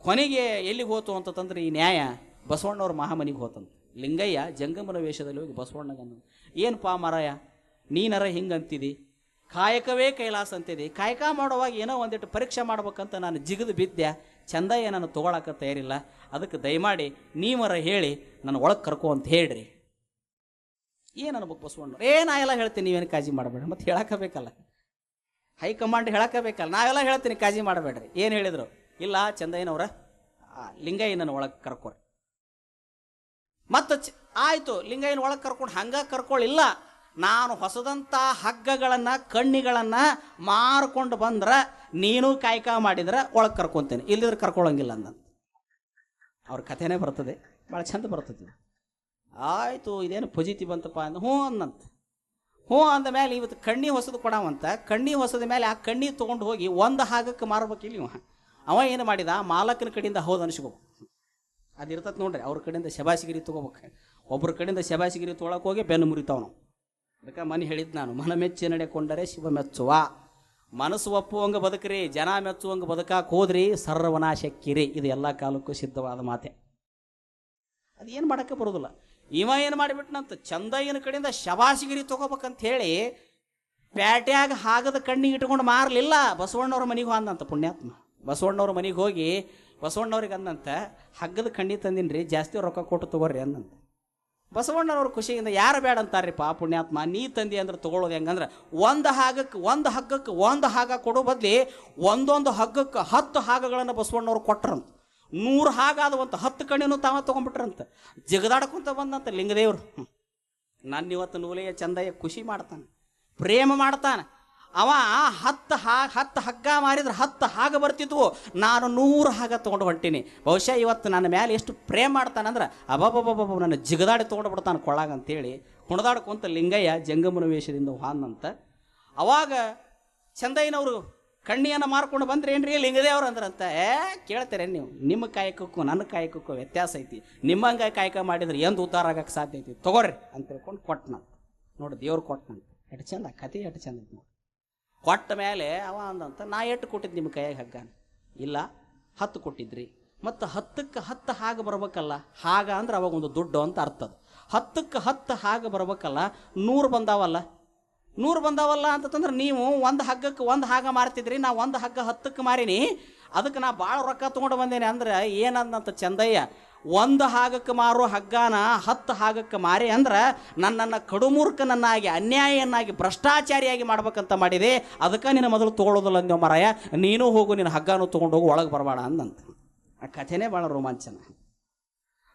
ಕೊನೆಗೆ ಎಲ್ಲಿಗೆ ಹೋತು ಅಂತಂದ್ರೆ ಈ ನ್ಯಾಯ ಬಸವಣ್ಣವ್ರ ಮಹಾಮನಿಗೆ ಹೋತಂತ. ಲಿಂಗಯ್ಯ ಜಂಗಮನ ವೇಷದಲ್ಲಿ ಹೋಗಿ ಏನು ಪಾ ಮಾರಾಯ, ನೀನರ ಹಿಂಗಂತಿದಿ? ಕಾಯಕವೇ ಕೈಲಾಸ ಅಂತಿದೆ. ಕಾಯಕ ಮಾಡುವಾಗ ಏನೋ ಒಂದಿಟ್ಟು ಪರೀಕ್ಷೆ ಮಾಡ್ಬೇಕಂತ ನಾನು ಜಿಗಿದು ಬಿದ್ದೆ. ಚಂದಯ್ಯ ಏನನ್ನು ತೊಗೊಳಕ್ಕೆ ತಯಾರಿಲ್ಲ. ಅದಕ್ಕೆ ದಯಮಾಡಿ ನೀವರ ಹೇಳಿ ನನ್ನ ಒಳಗೆ ಕರ್ಕೋ ಅಂತ ಹೇಳ್ರಿ. ಏನು ಅನ್ಬೇಕು ಬಸವಣ್ಣ ಏ, ನಾ ಎಲ್ಲ ಹೇಳ್ತೀನಿ, ನೀವೇನು ಕಾಜಿ ಮಾಡಬೇಡ್ರಿ ಮತ್ತೆ ಹೇಳಕ್ಕಬೇಕಲ್ಲ ಹೈಕಮಾಂಡ್ ಹೇಳಕ್ಕಬೇಕಲ್ಲ ನಾವೆಲ್ಲ ಹೇಳ್ತೀನಿ ಕಾಜಿ ಮಾಡಬೇಡ್ರಿ. ಏನು ಹೇಳಿದ್ರು? ಇಲ್ಲ ಚಂದಯ್ಯನವ್ರ ಲಿಂಗಯ್ಯನ ಒಳಗೆ ಕರ್ಕೊರಿ. ಮತ್ತು ಆಯಿತು, ಲಿಂಗಯ್ಯನ ಒಳಗೆ ಕರ್ಕೊಂಡು ಹಂಗೆ ಕರ್ಕೊಳ್ಳಿಲ್ಲ ನಾನು ಹೊಸದಂಥ ಹಗ್ಗಗಳನ್ನು, ಕಣ್ಣಿಗಳನ್ನು ಮಾರ್ಕೊಂಡು ಬಂದ್ರೆ, ನೀನು ಕಾಯ್ಕ ಮಾಡಿದ್ರೆ ಒಳಗೆ ಕರ್ಕೊತೇನೆ. ಇಲ್ಲಿದ್ರೆ ಕರ್ಕೊಳ್ಳೋಂಗಿಲ್ಲ ಅಂದ ಅವ್ರ ಕಥೆನೇ ಬರ್ತದೆ, ಭಾಳ ಚಂದ ಬರ್ತದೆ ಆಯಿತು, ಇದೇನು ಪೊಜಿತಿ ಬಂತಪ್ಪ ಅಂದ, ಹ್ಞೂ ಅನ್ನಂತ ಹ್ಞೂ ಅಂದ ಮೇಲೆ ಇವತ್ತು ಕಣ್ಣಿ ಹೊಸದು ಕೊಡವಂತ, ಕಣ್ಣಿ ಹೊಸದ ಮೇಲೆ ಆ ಕಣ್ಣಿ ತೊಗೊಂಡು ಹೋಗಿ ಒಂದು ಹಾಗಕ್ಕೆ ಮಾರ್ಬೇಕಿಲ್ಲ ಇವ. ಅವ ಏನು ಮಾಡಿದ? ಮಾಲಕನ ಕಡೆಯಿಂದ ಹೌದು ಅನಿಸ್ಕೋಬೇಕು. ಅದು ಇರ್ತದೆ ನೋಡ್ರಿ, ಅವ್ರ ಕಡೆಯಿಂದ ಶಬಾಸಿಗಿರಿ ತೊಗೋಬೇಕು. ಒಬ್ಬರ ಕಡೆಯಿಂದ ಶಬಾಸಿಗಿರಿ ತೊಗೊಳಕ್ಕೆ ಹೋಗಿ ಬೆನ್ನು ಮುರಿತಾವ ನಾವು. ಅದಕ್ಕೆ ಮನೆ ಹೇಳಿದ್ದು ನಾನು, ಮನ ಮೆಚ್ಚಿ ನಡೆಕೊಂಡರೆ ಶಿವ ಮೆಚ್ಚುವ. ಮನಸ್ಸು ಒಪ್ಪುವಂಗೆ ಬದುಕ್ರಿ, ಜನ ಮೆಚ್ಚುವಂಗೆ ಬದುಕಾಕ್ ಹೋದ್ರಿ, ಸರ್ವನಾಶಕ್ಕಿರಿ. ಇದು ಎಲ್ಲ ಕಾಲಕ್ಕೂ ಸಿದ್ಧವಾದ ಮಾತೆ. ಅದೇನು ಮಾಡೋಕ್ಕೆ ಬರೋದಿಲ್ಲ. ಇವ ಏನು ಮಾಡಿಬಿಟ್ನಂತ ಚಂದಯ್ಯನ ಕಡೆಯಿಂದ ಶಬಾಸಿಗಿರಿ ತೊಗೋಬೇಕಂತ ಹೇಳಿ ಪ್ಯಾಟ್ಯಾಗ ಹಾಗದ ಕಣ್ಣಿಗೆ ಇಟ್ಕೊಂಡು ಮಾರಲಿಲ್ಲ, ಬಸವಣ್ಣವ್ರ ಮನೆಗೆ ಅಂದಂತ ಪುಣ್ಯಾತ್ಮ. ಬಸವಣ್ಣವ್ರ ಮನೆಗೆ ಹೋಗಿ ಬಸವಣ್ಣವ್ರಿಗೆ ಅಂದಂತ, ಹಗ್ಗದ ಕಣ್ಣಿ ತಂದಿನ್ರಿ, ಜಾಸ್ತಿ ರೊಕ್ಕ ಕೊಟ್ಟು ತಗೋರಿ ಅಂದಂತ. ಬಸವಣ್ಣನವ್ರ ಖುಷಿಯಿಂದ, ಯಾರು ಬೇಡ ಅಂತಾರ್ರಿಪ್ಪ ಪುಣ್ಯಾತ್ಮ, ನೀ ತಂದಿ ಅಂದ್ರೆ ತಗೊಳ್ಳೋದು ಹೆಂಗಂದ್ರೆ, ಒಂದು ಹಾಗಕ್ಕೆ ಒಂದು ಹಗ್ಗಕ್ಕೆ ಒಂದು ಹಾಗ ಕೊಡೋ ಬದಲಿ ಒಂದೊಂದು ಹಗ್ಗಕ್ಕೆ ಹತ್ತು ಹಾಗಗಳನ್ನು ಬಸವಣ್ಣವ್ರು ಕೊಟ್ರಂತ. ನೂರು ಹಾಗಾದವಂತ ಹತ್ತು ಕಣ್ಣಿನೂ ತಾವ ತೊಗೊಂಡ್ಬಿಟ್ರಂತ. ಜಗದಾಡ್ಕೊಂತ ಬಂದಂತ ಲಿಂಗದೇವ್ರು. ನನ್ನ ಇವತ್ತು ನೂಲೆಯ ಚಂದಯ್ಯ ಖುಷಿ ಮಾಡ್ತಾನೆ, ಪ್ರೇಮ ಮಾಡ್ತಾನೆ. ಅವ ಹತ್ತು ಹಾ, ಹತ್ತು ಹಗ್ಗ ಮಾರಿದ್ರೆ ಹತ್ತು ಹಾಗ ಬರ್ತಿದ್ವು. ನಾನು ನೂರು ಹಾಗ ತೊಗೊಂಡು ಹೊಂಟೀನಿ. ಬಹುಶಃ ಇವತ್ತು ನನ್ನ ಮೇಲೆ ಎಷ್ಟು ಪ್ರೇಮ ಮಾಡ್ತಾನಂದ್ರೆ ಅಬಬಬಬ ನನ್ನ ಜಿಗದಾಡಿ ತೊಗೊಂಡು ಬಿಡ್ತಾನೆ ಕೊಳ್ಳಾಗ ಅಂತೇಳಿ ಕುಣದಾಡ್ಕೊಂತ ಲಿಂಗಯ್ಯ ಜಂಗಮನ ವೇಷದಿಂದ ಹಾನಂತ ಅವಾಗ ಚಂದಯ್ಯನವರು ಕಣ್ಣಿಯನ್ನು ಮಾರ್ಕೊಂಡು ಬಂದ್ರೆ ಏನ್ರಿ ಲಿಂಗದೇವ್ರು ಅಂದ್ರಂತ, ಏ ಕೇಳ್ತಾರೆ ನೀವು? ನಿಮ್ಮ ಕಾಯಕಕ್ಕೂ ನನ್ನ ಕಾಯಕಕ್ಕೂ ವ್ಯತ್ಯಾಸ ಐತಿ. ನಿಮ್ಮಂಗ ಕಾಯಕ ಮಾಡಿದ್ರೆ ಎಂದು ಉದ್ಧಾರ ಆಗಕ್ಕೆ ಸಾಧ್ಯ ಐತಿ? ತಗೋರಿ. ಅಂತ ಹೇಳ್ಕೊಂಡು ಕೊಟ್ಟನಂತ ನೋಡಿ ದೇವ್ರು ಕೊಟ್ಟನಂತ ಎಷ್ಟು ಚಂದ ಕತೆ ಎಟ್ ಚಂದ ನೋಡಿ. ಕೊಟ್ಟ ಮೇಲೆ ಅವ ಅಂದಂತ, ನಾ ಎಷ್ಟು ಕೊಟ್ಟಿದ್ದು ನಿಮ್ಮ ಕೈಯಾಗ ಹಗ್ಗ? ಇಲ್ಲ, ಹತ್ತು ಕೊಟ್ಟಿದ್ರಿ. ಮತ್ತು ಹತ್ತಕ್ಕೆ ಹತ್ತು ಹಾಗೆ ಬರ್ಬೇಕಲ್ಲ, ಹಾಗ ಅಂದ್ರೆ ಅವಾಗ ಒಂದು ದುಡ್ಡು ಅಂತ ಅರ್ಥ ಅದು. ಹತ್ತಕ್ಕೆ ಹತ್ತು ಹಾಗೆ ಬರ್ಬೇಕಲ್ಲ, ನೂರು ಬಂದಾವಲ್ಲ. ನೂರು ಬಂದಾವಲ್ಲ ಅಂತಂದ್ರೆ ನೀವು ಒಂದು ಹಗ್ಗಕ್ಕೆ ಒಂದು ಹಾಗ ಮಾರ್ತಿದ್ರಿ, ನಾ ಒಂದು ಹಗ್ಗ ಹತ್ತಕ್ಕೆ ಮಾರಿನಿ. ಅದಕ್ಕೆ ನಾ ಭಾಳ ರೊಕ್ಕ ತೊಗೊಂಡು ಬಂದೇನೆ ಅಂದ್ರೆ ಏನಂದಂತ ಚಂದಯ್ಯ ಒಂದು ಹಾಗಕ್ಕೆ ಮಾರೋ ಹಗ್ಗಾನ, ಹತ್ತು ಹಾಗಕ್ಕೆ ಮಾರಿ ಅಂದ್ರೆ ನನ್ನನ್ನು ಕಡುಮೂರ್ಖನನ್ನಾಗಿ ಅನ್ಯಾಯನ್ನಾಗಿ ಭ್ರಷ್ಟಾಚಾರಿಯಾಗಿ ಮಾಡ್ಬೇಕಂತ ಮಾಡಿದೆ. ಅದಕ್ಕೆ ನಿನ್ನ ಮೊದಲು ತೊಗೊಳ್ಳೋದಿಲ್ಲ ಅಂದೇವು ಮಾರಾಯ. ನೀನು ಹೋಗು, ನಿನ್ನ ಹಗ್ಗಾನು ತೊಗೊಂಡು ಹೋಗು ಒಳಗೆ ಬರಬೇಡ ಅಂದಂತ. ಆ ಕಥೆನೇ ಭಾಳ ರೋಮಾಂಚನ.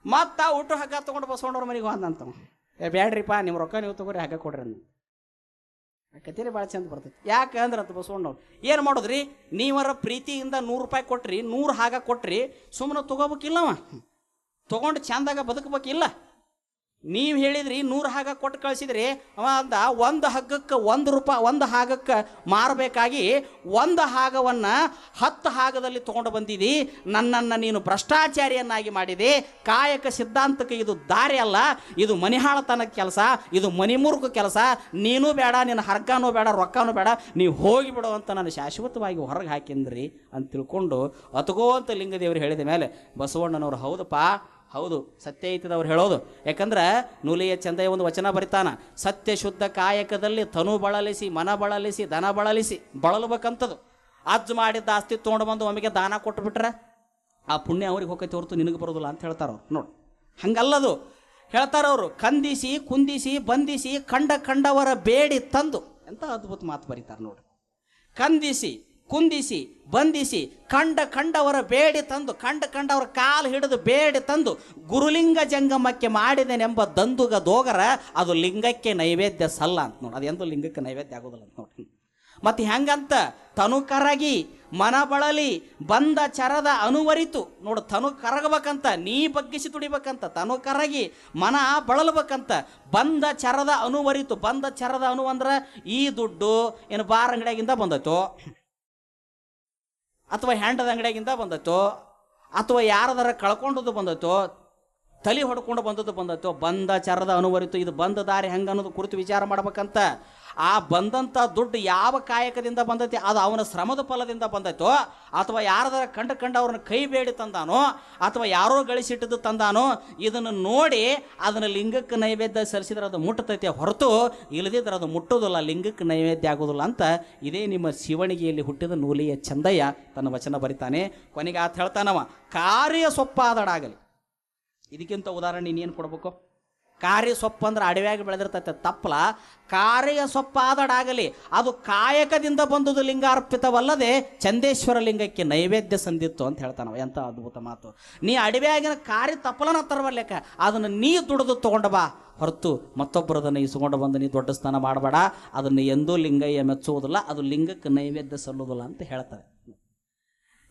ಮತ್ತು ಊಟ ಹಗ್ಗ ತೊಗೊಂಡು ಬಸವಣ್ಣವ್ರ ಮನೆಗೆ ಹೋದಂತ ಏ, ಬ್ಯಾಡ್ರಿಪ್ಪ ನಿಮ್ಮ ರೊಕ್ಕ ನೀವು ತಗೋರಿ, ಹಗ್ಗ ಕೊಡ್ರಿ ಅಂದ. ಆ ಕಥೆನೇ ಭಾಳ ಚಂದ ಬರ್ತೈತಿ. ಯಾಕೆ ಅಂದ್ರೆ ಅಂತ ಬಸವಣ್ಣವ್ರು ಏನು ಮಾಡೋದ್ರಿ? ನೀವರ ಪ್ರೀತಿಯಿಂದ ನೂರು ರೂಪಾಯಿ ಕೊಟ್ರಿ, ನೂರು ಹಾಗ ಕೊಟ್ರಿ ಸುಮ್ಮನೆ ತಗೋಬೇಕಿಲ್ಲವ ತೊಗೊಂಡು ಚಂದಾಗ ಬದುಕಬೇಕಿಲ್ಲ. ನೀವು ಹೇಳಿದ್ರಿ ನೂರು ಹಾಗ ಕೊಟ್ಟು ಕಳಿಸಿದ್ರಿ, ಅವ ಅಂದ, ಒಂದು ಹಗ್ಗಕ್ಕೆ ಒಂದು ರೂಪಾಯಿ ಒಂದು ಹಾಗಕ್ಕೆ ಮಾರಬೇಕಾಗಿ ಒಂದು ಹಾಗವನ್ನು ಹತ್ತು ಹಾಗದಲ್ಲಿ ತೊಗೊಂಡು ಬಂದಿದ್ದಿ ನನ್ನನ್ನು ನೀನು ಭ್ರಷ್ಟಾಚಾರಿಯನ್ನಾಗಿ ಮಾಡಿದೆ, ಕಾಯಕ ಸಿದ್ಧಾಂತಕ್ಕೆ ಇದು ದಾರಿ ಅಲ್ಲ, ಇದು ಮನಿಹಾಳತನ ಕೆಲಸ, ಇದು ಮನಿಮೂರ್ಖ ಕೆಲಸ, ನೀನು ಬೇಡ, ನಿನ್ನ ಹರ್ಗಾನೂ ಬೇಡ, ರೊಕ್ಕನೂ ಬೇಡ ನೀವು ಹೋಗಿಬಿಡು ಅಂತ ನಾನು ಶಾಶ್ವತವಾಗಿ ಹೊರಗೆ ಹಾಕಿಂದ್ರಿ ಅಂತ ತಿಳ್ಕೊಂಡು ಅತಗೋ ಅಂತ ಲಿಂಗದೇವರು ಹೇಳಿದ ಮೇಲೆ, ಬಸವಣ್ಣನವರು, ಹೌದಪ್ಪ ಹೌದು ಸತ್ಯ ಐತದವ್ರು ಹೇಳೋದು. ಯಾಕಂದ್ರೆ ನೂಲಿಯ ಚಂದಯ ಒಂದು ವಚನ ಬರಿತಾನ, ಸತ್ಯ ಶುದ್ಧ ಕಾಯಕದಲ್ಲಿ ತನು ಬಳಲಿಸಿ, ಮನ ಬಳಲಿಸಿ, ದನ ಬಳಲಿಸಿ ಬಳಲ್ಬೇಕಂತದು. ಅಜ್ಜು ಮಾಡಿದ್ದ ಆಸ್ತಿ ತೊಗೊಂಡು ಬಂದು ಒಮ್ಮೆಗೆ ದಾನ ಕೊಟ್ಬಿಟ್ರೆ ಆ ಪುಣ್ಯ ಅವ್ರಿಗೆ ಹೋಗೈತಿ ಹೊರತು ನಿನಗೆ ಬರೋದಿಲ್ಲ ಅಂತ ಹೇಳ್ತಾರ ಅವ್ರು ನೋಡಿ, ಹಂಗಲ್ಲದು. ಹೇಳ್ತಾರವರು, ಕಂದಿಸಿ, ಕುಂದಿಸಿ ಬಂಧಿಸಿ ಕಂಡ ಕಂಡವರ ಬೇಡಿ ತಂದು. ಎಂಥ ಅದ್ಭುತ ಮಾತು ಬರೀತಾರೆ ನೋಡಿ. ಕಂದಿಸಿ ಕುಂದಿಸಿ ಬಂಧಿಸಿ ಕಂಡ ಕಂಡವರ ಬೇಡಿ ತಂದು, ಕಂಡ ಕಂಡವರ ಕಾಲು ಹಿಡಿದು ಬೇಡಿ ತಂದು, ಗುರುಲಿಂಗ ಜಂಗಮಕ್ಕೆ ಮಾಡಿದನೆಂಬ ದಂದುಗ ದೋಗರ, ಅದು ಲಿಂಗಕ್ಕೆ ನೈವೇದ್ಯ ಸಲ್ಲ ಅಂತ ನೋಡಿ. ಅದು ಲಿಂಗಕ್ಕೆ ನೈವೇದ್ಯ ಆಗೋದಿಲ್ಲ ಅಂತ ನೋಡಿ. ಮತ್ತು ಹೆಂಗಂತ? ತನು ಕರಗಿ ಮನ ಬಳಲಿ ಬಂದ ಚರದ ಅನುವರಿತು. ನೋಡು, ತನು ಕರಗಬೇಕಂತ, ನೀ ಬಗ್ಗಿಸಿ ತುಡಿಬೇಕಂತ, ತನು ಕರಗಿ, ಮನ ಬಳಲ್ಬೇಕಂತ, ಬಂದ ಚರದ ಅನುವರಿತು. ಬಂದ ಚರದ ಅನು ಅಂದ್ರೆ ಈ ದುಡ್ಡು ಏನು ಬಾರ್ ಅಂಗಡಿಯಾಗಿಂದ ಬಂದೈತೋ? ಅಥವಾ ಹ್ಯಾಂಡದ ಅಂಗಡಿಯಾಗಿಂದ ಬಂದೈತೋ ಅಥವಾ ಯಾರದಾರ ಕಳ್ಕೊಂಡದ್ದು ಬಂದೈತೋ ತಲೆ ಹೊಡ್ಕೊಂಡು ಬಂದದ್ದು ಬಂದೈತೋ ಬಂದ ಚರದ ಅನುವರಿತು. ಇದು ಬಂದ ದಾರಿ ಹೆಂಗೆ ಅನ್ನೋದು ಕುರಿತು ವಿಚಾರ ಮಾಡ್ಬೇಕಂತ. ಆ ಬಂದಂಥ ದುಡ್ಡು ಯಾವ ಕಾಯಕದಿಂದ ಬಂದೈತಿ? ಅದು ಅವನ ಶ್ರಮದ ಫಲದಿಂದ ಬಂದೈತೋ? ಅಥವಾ ಯಾರದರ ಕಂಡು ಕಂಡು ಅವ್ರನ್ನ ಕೈ ಬೇಡಿ ತಂದಾನೋ? ಅಥವಾ ಯಾರೋ ಗಳಿಸಿಟ್ಟದ್ದು ತಂದಾನೋ? ಇದನ್ನು ನೋಡಿ ಅದನ್ನು ಲಿಂಗಕ್ಕೆ ನೈವೇದ್ಯ ಸರಿಸಿದ್ರೆ ಅದು ಮುಟ್ಟತೈತೆ ಹೊರತು ಇಲ್ಲದಿದ್ರೆ ಅದು ಮುಟ್ಟೋದಿಲ್ಲ, ಲಿಂಗಕ್ಕೆ ನೈವೇದ್ಯ ಆಗೋದಿಲ್ಲ ಅಂತ ಇದೇ ನಿಮ್ಮ ಶಿವಣಿಗೆಯಲ್ಲಿ ಹುಟ್ಟಿದ ನೂಲಿಯ ಚಂದಯ್ಯ ತನ್ನ ವಚನ ಬರಿತಾನೆ. ಕೊನೆಗೆ ಆತ ಹೇಳ್ತಾನವ, ಕಾರ್ಯ ಸೊಪ್ಪಾದಡಾಗಲಿ. ಇದಕ್ಕಿಂತ ಉದಾಹರಣೆ ಇನ್ನೇನು ಕೊಡ್ಬೇಕು? ಕಾರ್ಯ ಸೊಪ್ಪು ಅಂದ್ರೆ ಅಡವ್ಯಾಗಿ ಬೆಳೆದಿರ್ತೈತೆ, ತಪ್ಪಲ. ಕಾರ್ಯ ಸೊಪ್ಪಾದಡಾಗಲಿ, ಅದು ಕಾಯಕದಿಂದ ಬಂದುದು ಲಿಂಗಾರ್ಪಿತವಲ್ಲದೆ ಚಂದೇಶ್ವರ ಲಿಂಗಕ್ಕೆ ನೈವೇದ್ಯ ಸಂದಿತ್ತು ಅಂತ ಹೇಳ್ತಾನವ ಎಂಥ ಅದ್ಭುತ ಮಾತು. ನೀ ಅಡವ್ಯಾಗಿನ ಕಾರ್ಯ ತಪ್ಪಲನ ತರವಲ್ಲೇಕ, ಅದನ್ನು ನೀ ದುಡಿದು ತಗೊಂಡ ಬಾ. ಹೊರತು ಮತ್ತೊಬ್ಬರದನ್ನು ಇಸ್ಕೊಂಡು ಬಂದು ನೀ ದೊಡ್ಡ ಸ್ನಾನ ಮಾಡಬೇಡ. ಅದನ್ನು ಎಂದೂ ಲಿಂಗಯ್ಯ ಮೆಚ್ಚುವುದಿಲ್ಲ, ಅದು ಲಿಂಗಕ್ಕೆ ನೈವೇದ್ಯ ಸಲ್ಲುವುದಿಲ್ಲ ಅಂತ ಹೇಳ್ತಾರೆ.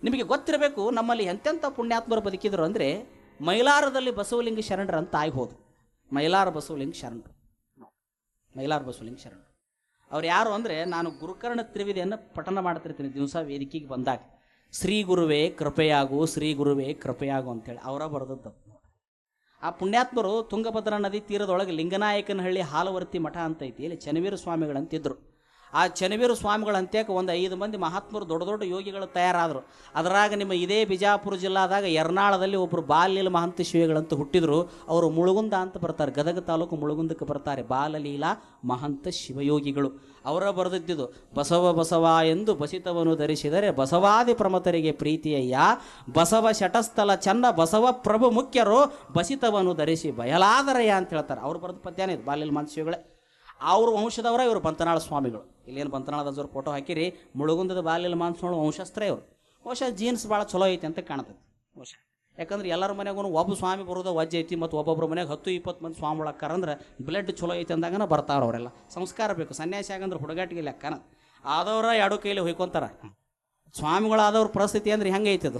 ನಿಮಗೆ ಗೊತ್ತಿರಬೇಕು, ನಮ್ಮಲ್ಲಿ ಎಂತೆಂಥ ಪುಣ್ಯಾತ್ಮರು ಬದುಕಿದ್ರು ಅಂದರೆ ಮೈಲಾರದಲ್ಲಿ ಬಸವಲಿಂಗ ಶರಣರ ಅಂತ ಆಗಿ ಹೋದ್ರು. ಮೈಲಾರ ಬಸವಲಿಂಗ ಶರಣರು. ಮೈಲಾರ ಬಸವಲಿಂಗ ಶರಣರು. ಅವ್ರು ಯಾರು ಅಂದರೆ, ನಾನು ಗುರುಕರ್ಣ ತ್ರಿವಿಧಿಯನ್ನು ಪಠನ ಮಾಡ್ತಿರ್ತೀನಿ ದಿವಸ ವೇದಿಕೆಗೆ ಬಂದಾಗ. ಶ್ರೀ ಗುರುವೇ ಕೃಪೆಯಾಗು, ಶ್ರೀ ಗುರುವೇ ಕೃಪೆಯಾಗು ಅಂತೇಳಿ ಅವರ ಬರೆದದ್ದು ಆ ಪುಣ್ಯಾತ್ಮರು ತುಂಗಭದ್ರಾ ನದಿ ತೀರದೊಳಗೆ ಲಿಂಗನಾಯಕನಹಳ್ಳಿ ಹಾಲವರ್ತಿ ಮಠ ಅಂತ ಐತಿ, ಇಲ್ಲಿ ಚನ್ನವೀರ ಸ್ವಾಮಿಗಳಂತಿದ್ರು. ಆ ಚನ್ನವೀರ ಸ್ವಾಮಿಗಳ ಅಂತ್ಯಕ್ಕೆ ಒಂದು ಐದು ಮಂದಿ ಮಹಾತ್ಮರು ದೊಡ್ಡ ದೊಡ್ಡ ಯೋಗಿಗಳು ತಯಾರಾದರು. ಅದರಾಗ ನಿಮ್ಮ ಇದೇ ಬಿಜಾಪುರ ಜಿಲ್ಲಾದಾಗ ಎರ್ನಾಳದಲ್ಲಿ ಒಬ್ಬರು ಬಾಲ್ಯಲ ಮಹಂತ ಶಿವಿಗಳಂತ ಹುಟ್ಟಿದ್ರು. ಅವರು ಮುಳುಗುಂದ ಅಂತ ಬರ್ತಾರೆ. ಗದಗ ತಾಲೂಕು ಮುಳುಗುಂದಕ್ಕೆ ಬರ್ತಾರೆ. ಬಾಲಲೀಲಾ ಮಹಂತ ಶಿವಯೋಗಿಗಳು. ಅವರ ಬರೆದಿದ್ದುದು, ಬಸವ ಬಸವ ಎಂದು ಬಸಿತವನ್ನು ಧರಿಸಿದರೆ ಬಸವಾದಿ ಪ್ರಮತರಿಗೆ ಪ್ರೀತಿಯಯ್ಯ. ಬಸವ ಶಟಸ್ಥಲ ಚನ್ನ ಬಸವ ಪ್ರಭು ಮುಖ್ಯರು ಬಸಿತವನ್ನು ಧರಿಸಿ ಬಯಲಾದರಯ್ಯ ಅಂತ ಹೇಳ್ತಾರೆ. ಅವ್ರು ಬರೆದ ಪದ್ಯಾನೇ ಇದು ಬಾಲ್ಯಲ ಮಹಂತ ಶಿವಗಳೇ. ಅವ್ರ ವಂಶದವರ, ಇವರು ಬಂತನಾಳ ಸ್ವಾಮಿಗಳು. ಇಲ್ಲೇನು ಬಂತನಾಳದ ಫೋಟೋ ಹಾಕಿರಿ, ಮುಳುಗುಂದದ ಮಾಂಸ ಮಾನ್ಸೋಳು ವಂಶಸ್ತ್ರ ಇವರು. ಬಹುಶಃ ಜೀನ್ಸ್ ಭಾಳ ಚಲೋ ಐತಿ ಅಂತ ಕಾಣ್ತದೆ ಬಹುಶಃ ಯಾಕಂದ್ರೆ ಎಲ್ಲರ ಮನೆಗೂ ಒಬ್ಬ ಸ್ವಾಮಿ ಬರೋದು ವಜ್ಜೆ ಐತಿ, ಮತ್ತು ಒಬ್ಬೊಬ್ಬರ ಮನೆಗೆ ಹತ್ತು, ಇಪ್ಪತ್ತು ಮಂದಿ ಸ್ವಾಮಿ ಒಳಕ್ಕಾರಂದ್ರೆ ಬ್ಲಡ್ ಚಲೋ ಐತಿ ಅಂದಾಗನ ಬರ್ತಾರ ಅವರೆಲ್ಲ. ಸಂಸ್ಕಾರ ಬೇಕು. ಸನ್ಯಾಸಿ ಆಗಂದ್ರೆ ಹುಡುಗಾಟಿಗೆ ಲೆಕ್ಕನ ಆದವ್ರ ಎರಡು ಕೈಲಿ ಹೊಯ್ಕೊಂತಾರ. ಸ್ವಾಮಿಗಳಾದವ್ರ ಪರಿಸ್ಥಿತಿ ಅಂದ್ರೆ ಹೆಂಗೆ ಐತಿ ಅದು?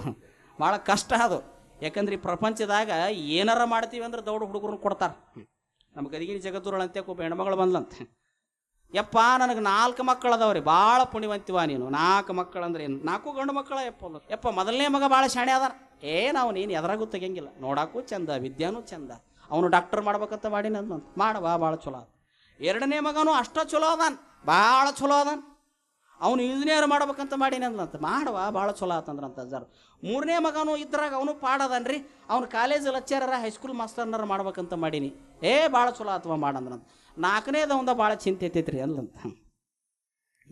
ಭಾಳ ಕಷ್ಟ ಅದು. ಯಾಕಂದ್ರೆ ಈ ಪ್ರಪಂಚದಾಗ ಏನಾರ ಮಾಡ್ತೀವಿ ಅಂದ್ರೆ ದೌಡ ಹುಡುಗರು ಕೊಡ್ತಾರೆ. ನಮ್ಮ ಗದಿಗಿನ ಜಗತ್ತೂರಳಂತೆ ಒಬ್ಬ ಹೆಣ್ಮಗಳು ಬಂದ್ಲಂತೆ. ಯಪ್ಪ, ನನಗೆ ನಾಲ್ಕು ಮಕ್ಕಳು ಅದಾವ್ರಿ ಭಾಳ ಪುಣ್ಯವಂತಿವ ನೀನು. ನಾಲ್ಕು ಮಕ್ಕಳು ಅಂದ್ರೆ ಏನು? ನಾಲ್ಕು ಗಂಡು ಮಕ್ಕಳ, ಯಪ್ಪ. ಯಪ್ಪ, ಮೊದಲನೇ ಮಗ ಭಾಳ ಶಾಣೆ ಅದಾರ ಏ, ನಾವು ನೀನು ಎದ್ರಾಗೂ ತೆಗಿಯಂಗಿಲ್ಲ. ನೋಡಾಕು ಚಂದ, ವಿದ್ಯಾನೂ ಚಂದ. ಅವನು ಡಾಕ್ಟರ್ ಮಾಡ್ಬೇಕಂತ ಮಾಡಿ ಅಂದ್ಲಂತ ಮಾಡವಾ ಭಾಳ ಚಲೋ ಅದ ಎರಡನೇ ಮಗನೂ ಅಷ್ಟ ಚಲೋ ಅದಾನ. ಭಾಳ ಚಲೋ ಅದಾನ. ಅವನು ಇಂಜಿನಿಯರ್ ಮಾಡ್ಬೇಕಂತ ಮಾಡೀನಿ ಅಂದ್ರಂತ ಮಾಡುವ, ಭಾಳ ಚಲೋ ಆತಂದ್ರಂತ ಸರ್ ಮೂರನೇ ಮಗನು ಇದ್ರಾಗ ಅವನು ಪಾಡದನ್ರಿ. ಅವ್ನು ಕಾಲೇಜ್ ಲೆಕ್ಚರರ ಹೈಸ್ಕೂಲ್ ಮಾಸ್ಟರ್ನರ ಮಾಡ್ಬೇಕಂತ ಮಾಡೀನಿ. ಏ, ಭಾಳ ಚಲೋ ಆತ್ವ ಮಾಡಂದ್ರಂತ. ನಾಲ್ಕನೇದ ಒಂದು ಭಾಳ ಚಿಂತೆ ಐತೈತ್ರಿ ಅಲ್ಲಂತ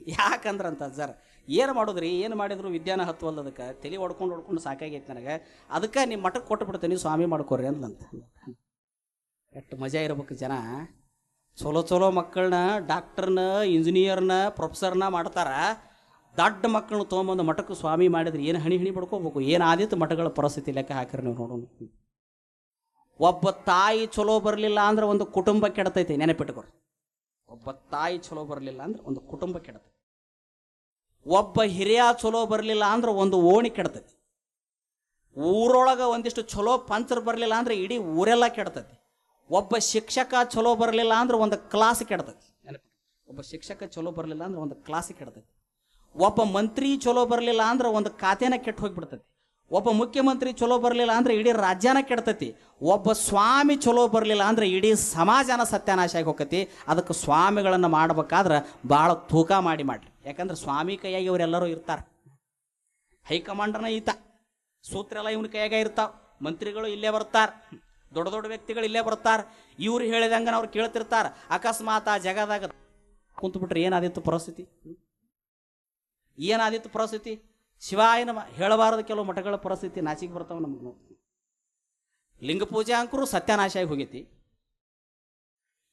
ಯಾಕಂದ್ರಂತ ಸರ್ ಏನು ಮಾಡೋದ್ರಿ? ಏನು ಮಾಡಿದ್ರು? ವಿದ್ಯಾನ ಹತ್ತುವಲ್ಲ ಅದಕ್ಕೆ ತಲೆ ಹೊಡ್ಕೊಂಡು ಹೊಡ್ಕೊಂಡು ಸಾಕಾಗೈತೆ ನನಗೆ. ಅದಕ್ಕೆ ನಿಮ್ಮ ಮಠಕ್ಕೆ ಕೊಟ್ಟು ಬಿಡ್ತೀನಿ ಸ್ವಾಮಿ ಮಾಡ್ಕೊರಿ ಅಂದ್ಲಂತ. ಎಷ್ಟು ಮಜಾ ಇರ್ಬೇಕು ಜನ. ಚಲೋ ಚಲೋ ಮಕ್ಕಳನ್ನ ಡಾಕ್ಟರ್ನ, ಇಂಜಿನಿಯರ್ನ, ಪ್ರೊಫೆಸರ್ನ ಮಾಡ್ತಾರ. ದೊಡ್ಡ ಮಕ್ಕಳನ್ನ ತೊಗೊಂಬಂದು ಮಠಕ್ಕೆ ಸ್ವಾಮಿ ಮಾಡಿದ್ರೆ ಏನು ಹಣಿ ಹಣಿ ಪಡ್ಕೋಬೇಕು? ಏನು ಆದಿತ್ತು ಮಠಗಳ ಪರಿಸ್ಥಿತಿ ಲೆಕ್ಕ ಹಾಕಿರಿ ನೀವು ನೋಡೋಣ. ಒಬ್ಬ ತಾಯಿ ಚಲೋ ಬರಲಿಲ್ಲ ಅಂದ್ರೆ ಒಂದು ಕುಟುಂಬ ಕೆಡತೈತೆ ನೆನಪಿಟ್ಕೊರಿ. ಒಬ್ಬ ತಾಯಿ ಚಲೋ ಬರಲಿಲ್ಲ ಅಂದ್ರೆ ಒಂದು ಕುಟುಂಬ ಕೆಡತೈತಿ. ಒಬ್ಬ ಹಿರಿಯ ಚಲೋ ಬರಲಿಲ್ಲ ಅಂದ್ರೆ ಒಂದು ಓಣಿ ಕೆಡ್ತೈತಿ. ಊರೊಳಗೆ ಒಂದಿಷ್ಟು ಚಲೋ ಪಂಚರ್ ಬರಲಿಲ್ಲ ಅಂದ್ರೆ ಇಡೀ ಊರೆಲ್ಲ ಕೆಡ್ತೈತಿ. ಒಬ್ಬ ಶಿಕ್ಷಕ ಚಲೋ ಬರಲಿಲ್ಲ ಅಂದ್ರೆ ಒಂದು ಕ್ಲಾಸ್ ಕೆಡ್ತೈತಿ. ಒಬ್ಬ ಶಿಕ್ಷಕ ಚಲೋ ಬರಲಿಲ್ಲ ಅಂದ್ರೆ ಒಂದು ಕ್ಲಾಸ್ ಕೆಡ್ತೈತಿ. ಒಬ್ಬ ಮಂತ್ರಿ ಚಲೋ ಬರಲಿಲ್ಲ ಅಂದ್ರೆ ಒಂದು ಖಾತೆನ ಕೆಟ್ಟು ಹೋಗಿಬಿಡ್ತೈತಿ. ಒಬ್ಬ ಮುಖ್ಯಮಂತ್ರಿ ಚಲೋ ಬರಲಿಲ್ಲ ಅಂದ್ರೆ ಇಡೀ ರಾಜ್ಯನ ಕೆಡ್ತೈತಿ. ಒಬ್ಬ ಸ್ವಾಮಿ ಚಲೋ ಬರಲಿಲ್ಲ ಅಂದ್ರೆ ಇಡೀ ಸಮಾಜನ ಸತ್ಯನಾಶ ಆಗಿ ಹೋಗತಿ ಅದಕ್ಕೆ ಸ್ವಾಮಿಗಳನ್ನು ಮಾಡ್ಬೇಕಾದ್ರೆ ಭಾಳ ತೂಕ ಮಾಡಿ ಮಾಡ್ರಿ. ಯಾಕಂದ್ರೆ ಸ್ವಾಮಿ ಕೈಯಾಗಿ ಇವರೆಲ್ಲರೂ ಇರ್ತಾರೆ. ಹೈಕಮಾಂಡರ್ನ ಈತ ಸೂತ್ರ ಎಲ್ಲ ಇವನ ಕೈಯಾಗ ಇರ್ತಾವ. ಮಂತ್ರಿಗಳು ಇಲ್ಲೇ ಬರ್ತಾರ. ದೊಡ್ಡ ದೊಡ್ಡ ವ್ಯಕ್ತಿಗಳು ಇಲ್ಲೇ ಬರ್ತಾರೆ ಇವ್ರು ಹೇಳಿದಂಗೆ ಅವ್ರು ಕೇಳ್ತಿರ್ತಾರೆ. ಅಕಸ್ಮಾತ್ ಆ ಜಗದಾಗ ಕುಂತ್ಬಿಟ್ರೆ ಏನಾದಿತ್ತು ಪರಿಸ್ಥಿತಿ? ಏನಾದಿತ್ತು ಪರಿಸ್ಥಿತಿ? ಶಿವಾಯ ನಮ ಹೇಳಬಾರದು ಕೆಲವು ಮಠಗಳ ಪರಿಸ್ಥಿತಿ ನಾಚಿಗೆ ಬರ್ತಾವ ನಮ್ಗೆ ಲಿಂಗ ಪೂಜೆ ಅಂಕರು ಸತ್ಯನಾಶ ಆಗಿ ಹೋಗೈತಿ.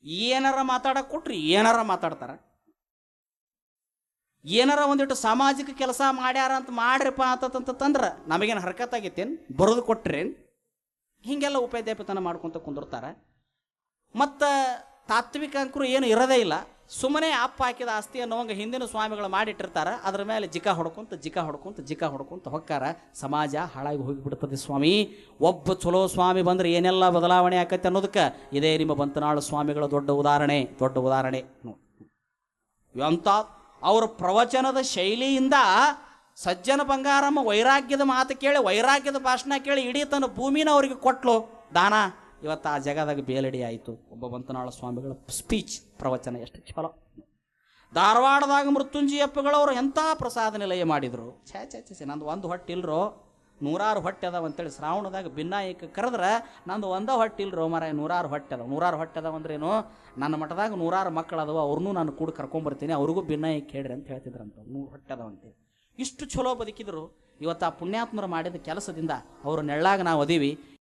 ಏನಾರ ಮಾತಾಡಕ್ ಕೊಟ್ರಿ ಏನಾರ ಮಾತಾಡ್ತಾರ. ಏನಾರ ಒಂದಿಟ್ಟು ಸಾಮಾಜಿಕ ಕೆಲಸ ಮಾಡ್ಯಾರ ಅಂತ ಮಾಡ್ರಿಪ್ಪ ಅಂತಂತಂದ್ರೆ ನಮಗೇನು ಹರ್ಕತ್ ಆಗೈತೇನು? ಬರೆದು ಕೊಟ್ರೇನು? ಹೀಗೆಲ್ಲ ಉಪಾಧ್ಯಾಪತನ ಮಾಡ್ಕೊತ ಕುಂದಿರ್ತಾರೆ. ಮತ್ತು ತಾತ್ವಿಕ ಅಂಕರು ಏನು ಇರೋದೇ ಇಲ್ಲ. ಸುಮ್ಮನೆ ಅಪ್ಪ ಹಾಕಿದ ಆಸ್ತಿ ಅನ್ನೋಂಗ ಹಿಂದಿನ ಸ್ವಾಮಿಗಳು ಮಾಡಿಟ್ಟಿರ್ತಾರೆ. ಅದರ ಮೇಲೆ ಜಿಕ ಹೊಡ್ಕೊಂತ ಜಿಕ ಹೊಡ್ಕೊಂತ ಜಿಕ ಹೊಡ್ಕೊಂತ ಹೊಕ್ಕಾರ ಸಮಾಜ ಹಾಳಾಗಿ ಹೋಗಿಬಿಡ್ತದೆ ಸ್ವಾಮಿ. ಒಬ್ಬ ಚಲೋ ಸ್ವಾಮಿ ಬಂದ್ರೆ ಏನೆಲ್ಲ ಬದಲಾವಣೆ ಆಕತ್ತೆ ಅನ್ನೋದಕ್ಕೆ ಇದೇ ನಿಮ್ಮ ಬಂತನಾಳು ಸ್ವಾಮಿಗಳ ದೊಡ್ಡ ಉದಾಹರಣೆ ದೊಡ್ಡ ಉದಾಹರಣೆ. ಎಂಥ ಅವ್ರ ಪ್ರವಚನದ ಶೈಲಿಯಿಂದ ಸಜ್ಜನ ಬಂಗಾರಮ್ಮ ವೈರಾಗ್ಯದ ಮಾತು ಕೇಳಿ, ವೈರಾಗ್ಯದ ಭಾಷಣ ಕೇಳಿ ಇಡೀ ತನ್ನ ಭೂಮಿನ ಅವರಿಗೆ ಕೊಟ್ಲು. ದಾನ, ಇವತ್ತು ಆ ಜಗದಾಗ ಬೇಲಡಿ ಆಯಿತು. ಒಬ್ಬ ಬಂತನಾಳ ಸ್ವಾಮಿಗಳ ಸ್ಪೀಚ್ ಪ್ರವಚನ ಎಷ್ಟು ಚಲೋ. ಧಾರವಾಡದಾಗ ಮೃತ್ಯುಂಜಯಪ್ಪಗಳವರು ಎಂಥ ಪ್ರಸಾದ ನಿಲಯ ಮಾಡಿದರು. ಛೇ ಛೇ ಛೇ ನಂದು ಒಂದು ಹೊಟ್ಟೆ ಇಲ್ರೋ? ನೂರಾರು ಹೊಟ್ಟೆ ಅದಾವ ಅಂತೇಳಿ ಶ್ರಾವಣದಾಗ ಭಿನ್ನಾಯಕ ಕರೆದ್ರೆ, ನಂದು ಒಂದ ಹೊಟ್ಟೆ ಇಲ್ರೋ ಮರ ನೂರಾರು ಹೊಟ್ಟೆ ಅದಾವ. ನೂರಾರು ಹೊಟ್ಟೆ ಅದಾವ ಅಂದ್ರೇನು ನನ್ನ ಮಠದಾಗ ನೂರಾರು ಮಕ್ಕಳು ಅದಾವ ಅವ್ರನ್ನೂ ನಾನು ಕೂಡ ಕರ್ಕೊಂಬರ್ತೀನಿ, ಅವ್ರಿಗೂ ಭಿನ್ನಾಯಕ ಹೇಳ್ರಿ ಅಂತ ಹೇಳ್ತಿದ್ರಂತ. ನೂರು ಹೊಟ್ಟೆ ಅದಾವ ಅಂತೇಳಿ. ಇಷ್ಟು ಚಲೋ ಬದುಕಿದ್ರು ಇವತ್ತು ಆ ಪುಣ್ಯಾತ್ಮರು ಮಾಡಿದ ಕೆಲಸದಿಂದ ಅವರು ನೆಳ್ಳಾಗ ನಾವು ಅದೀವಿ.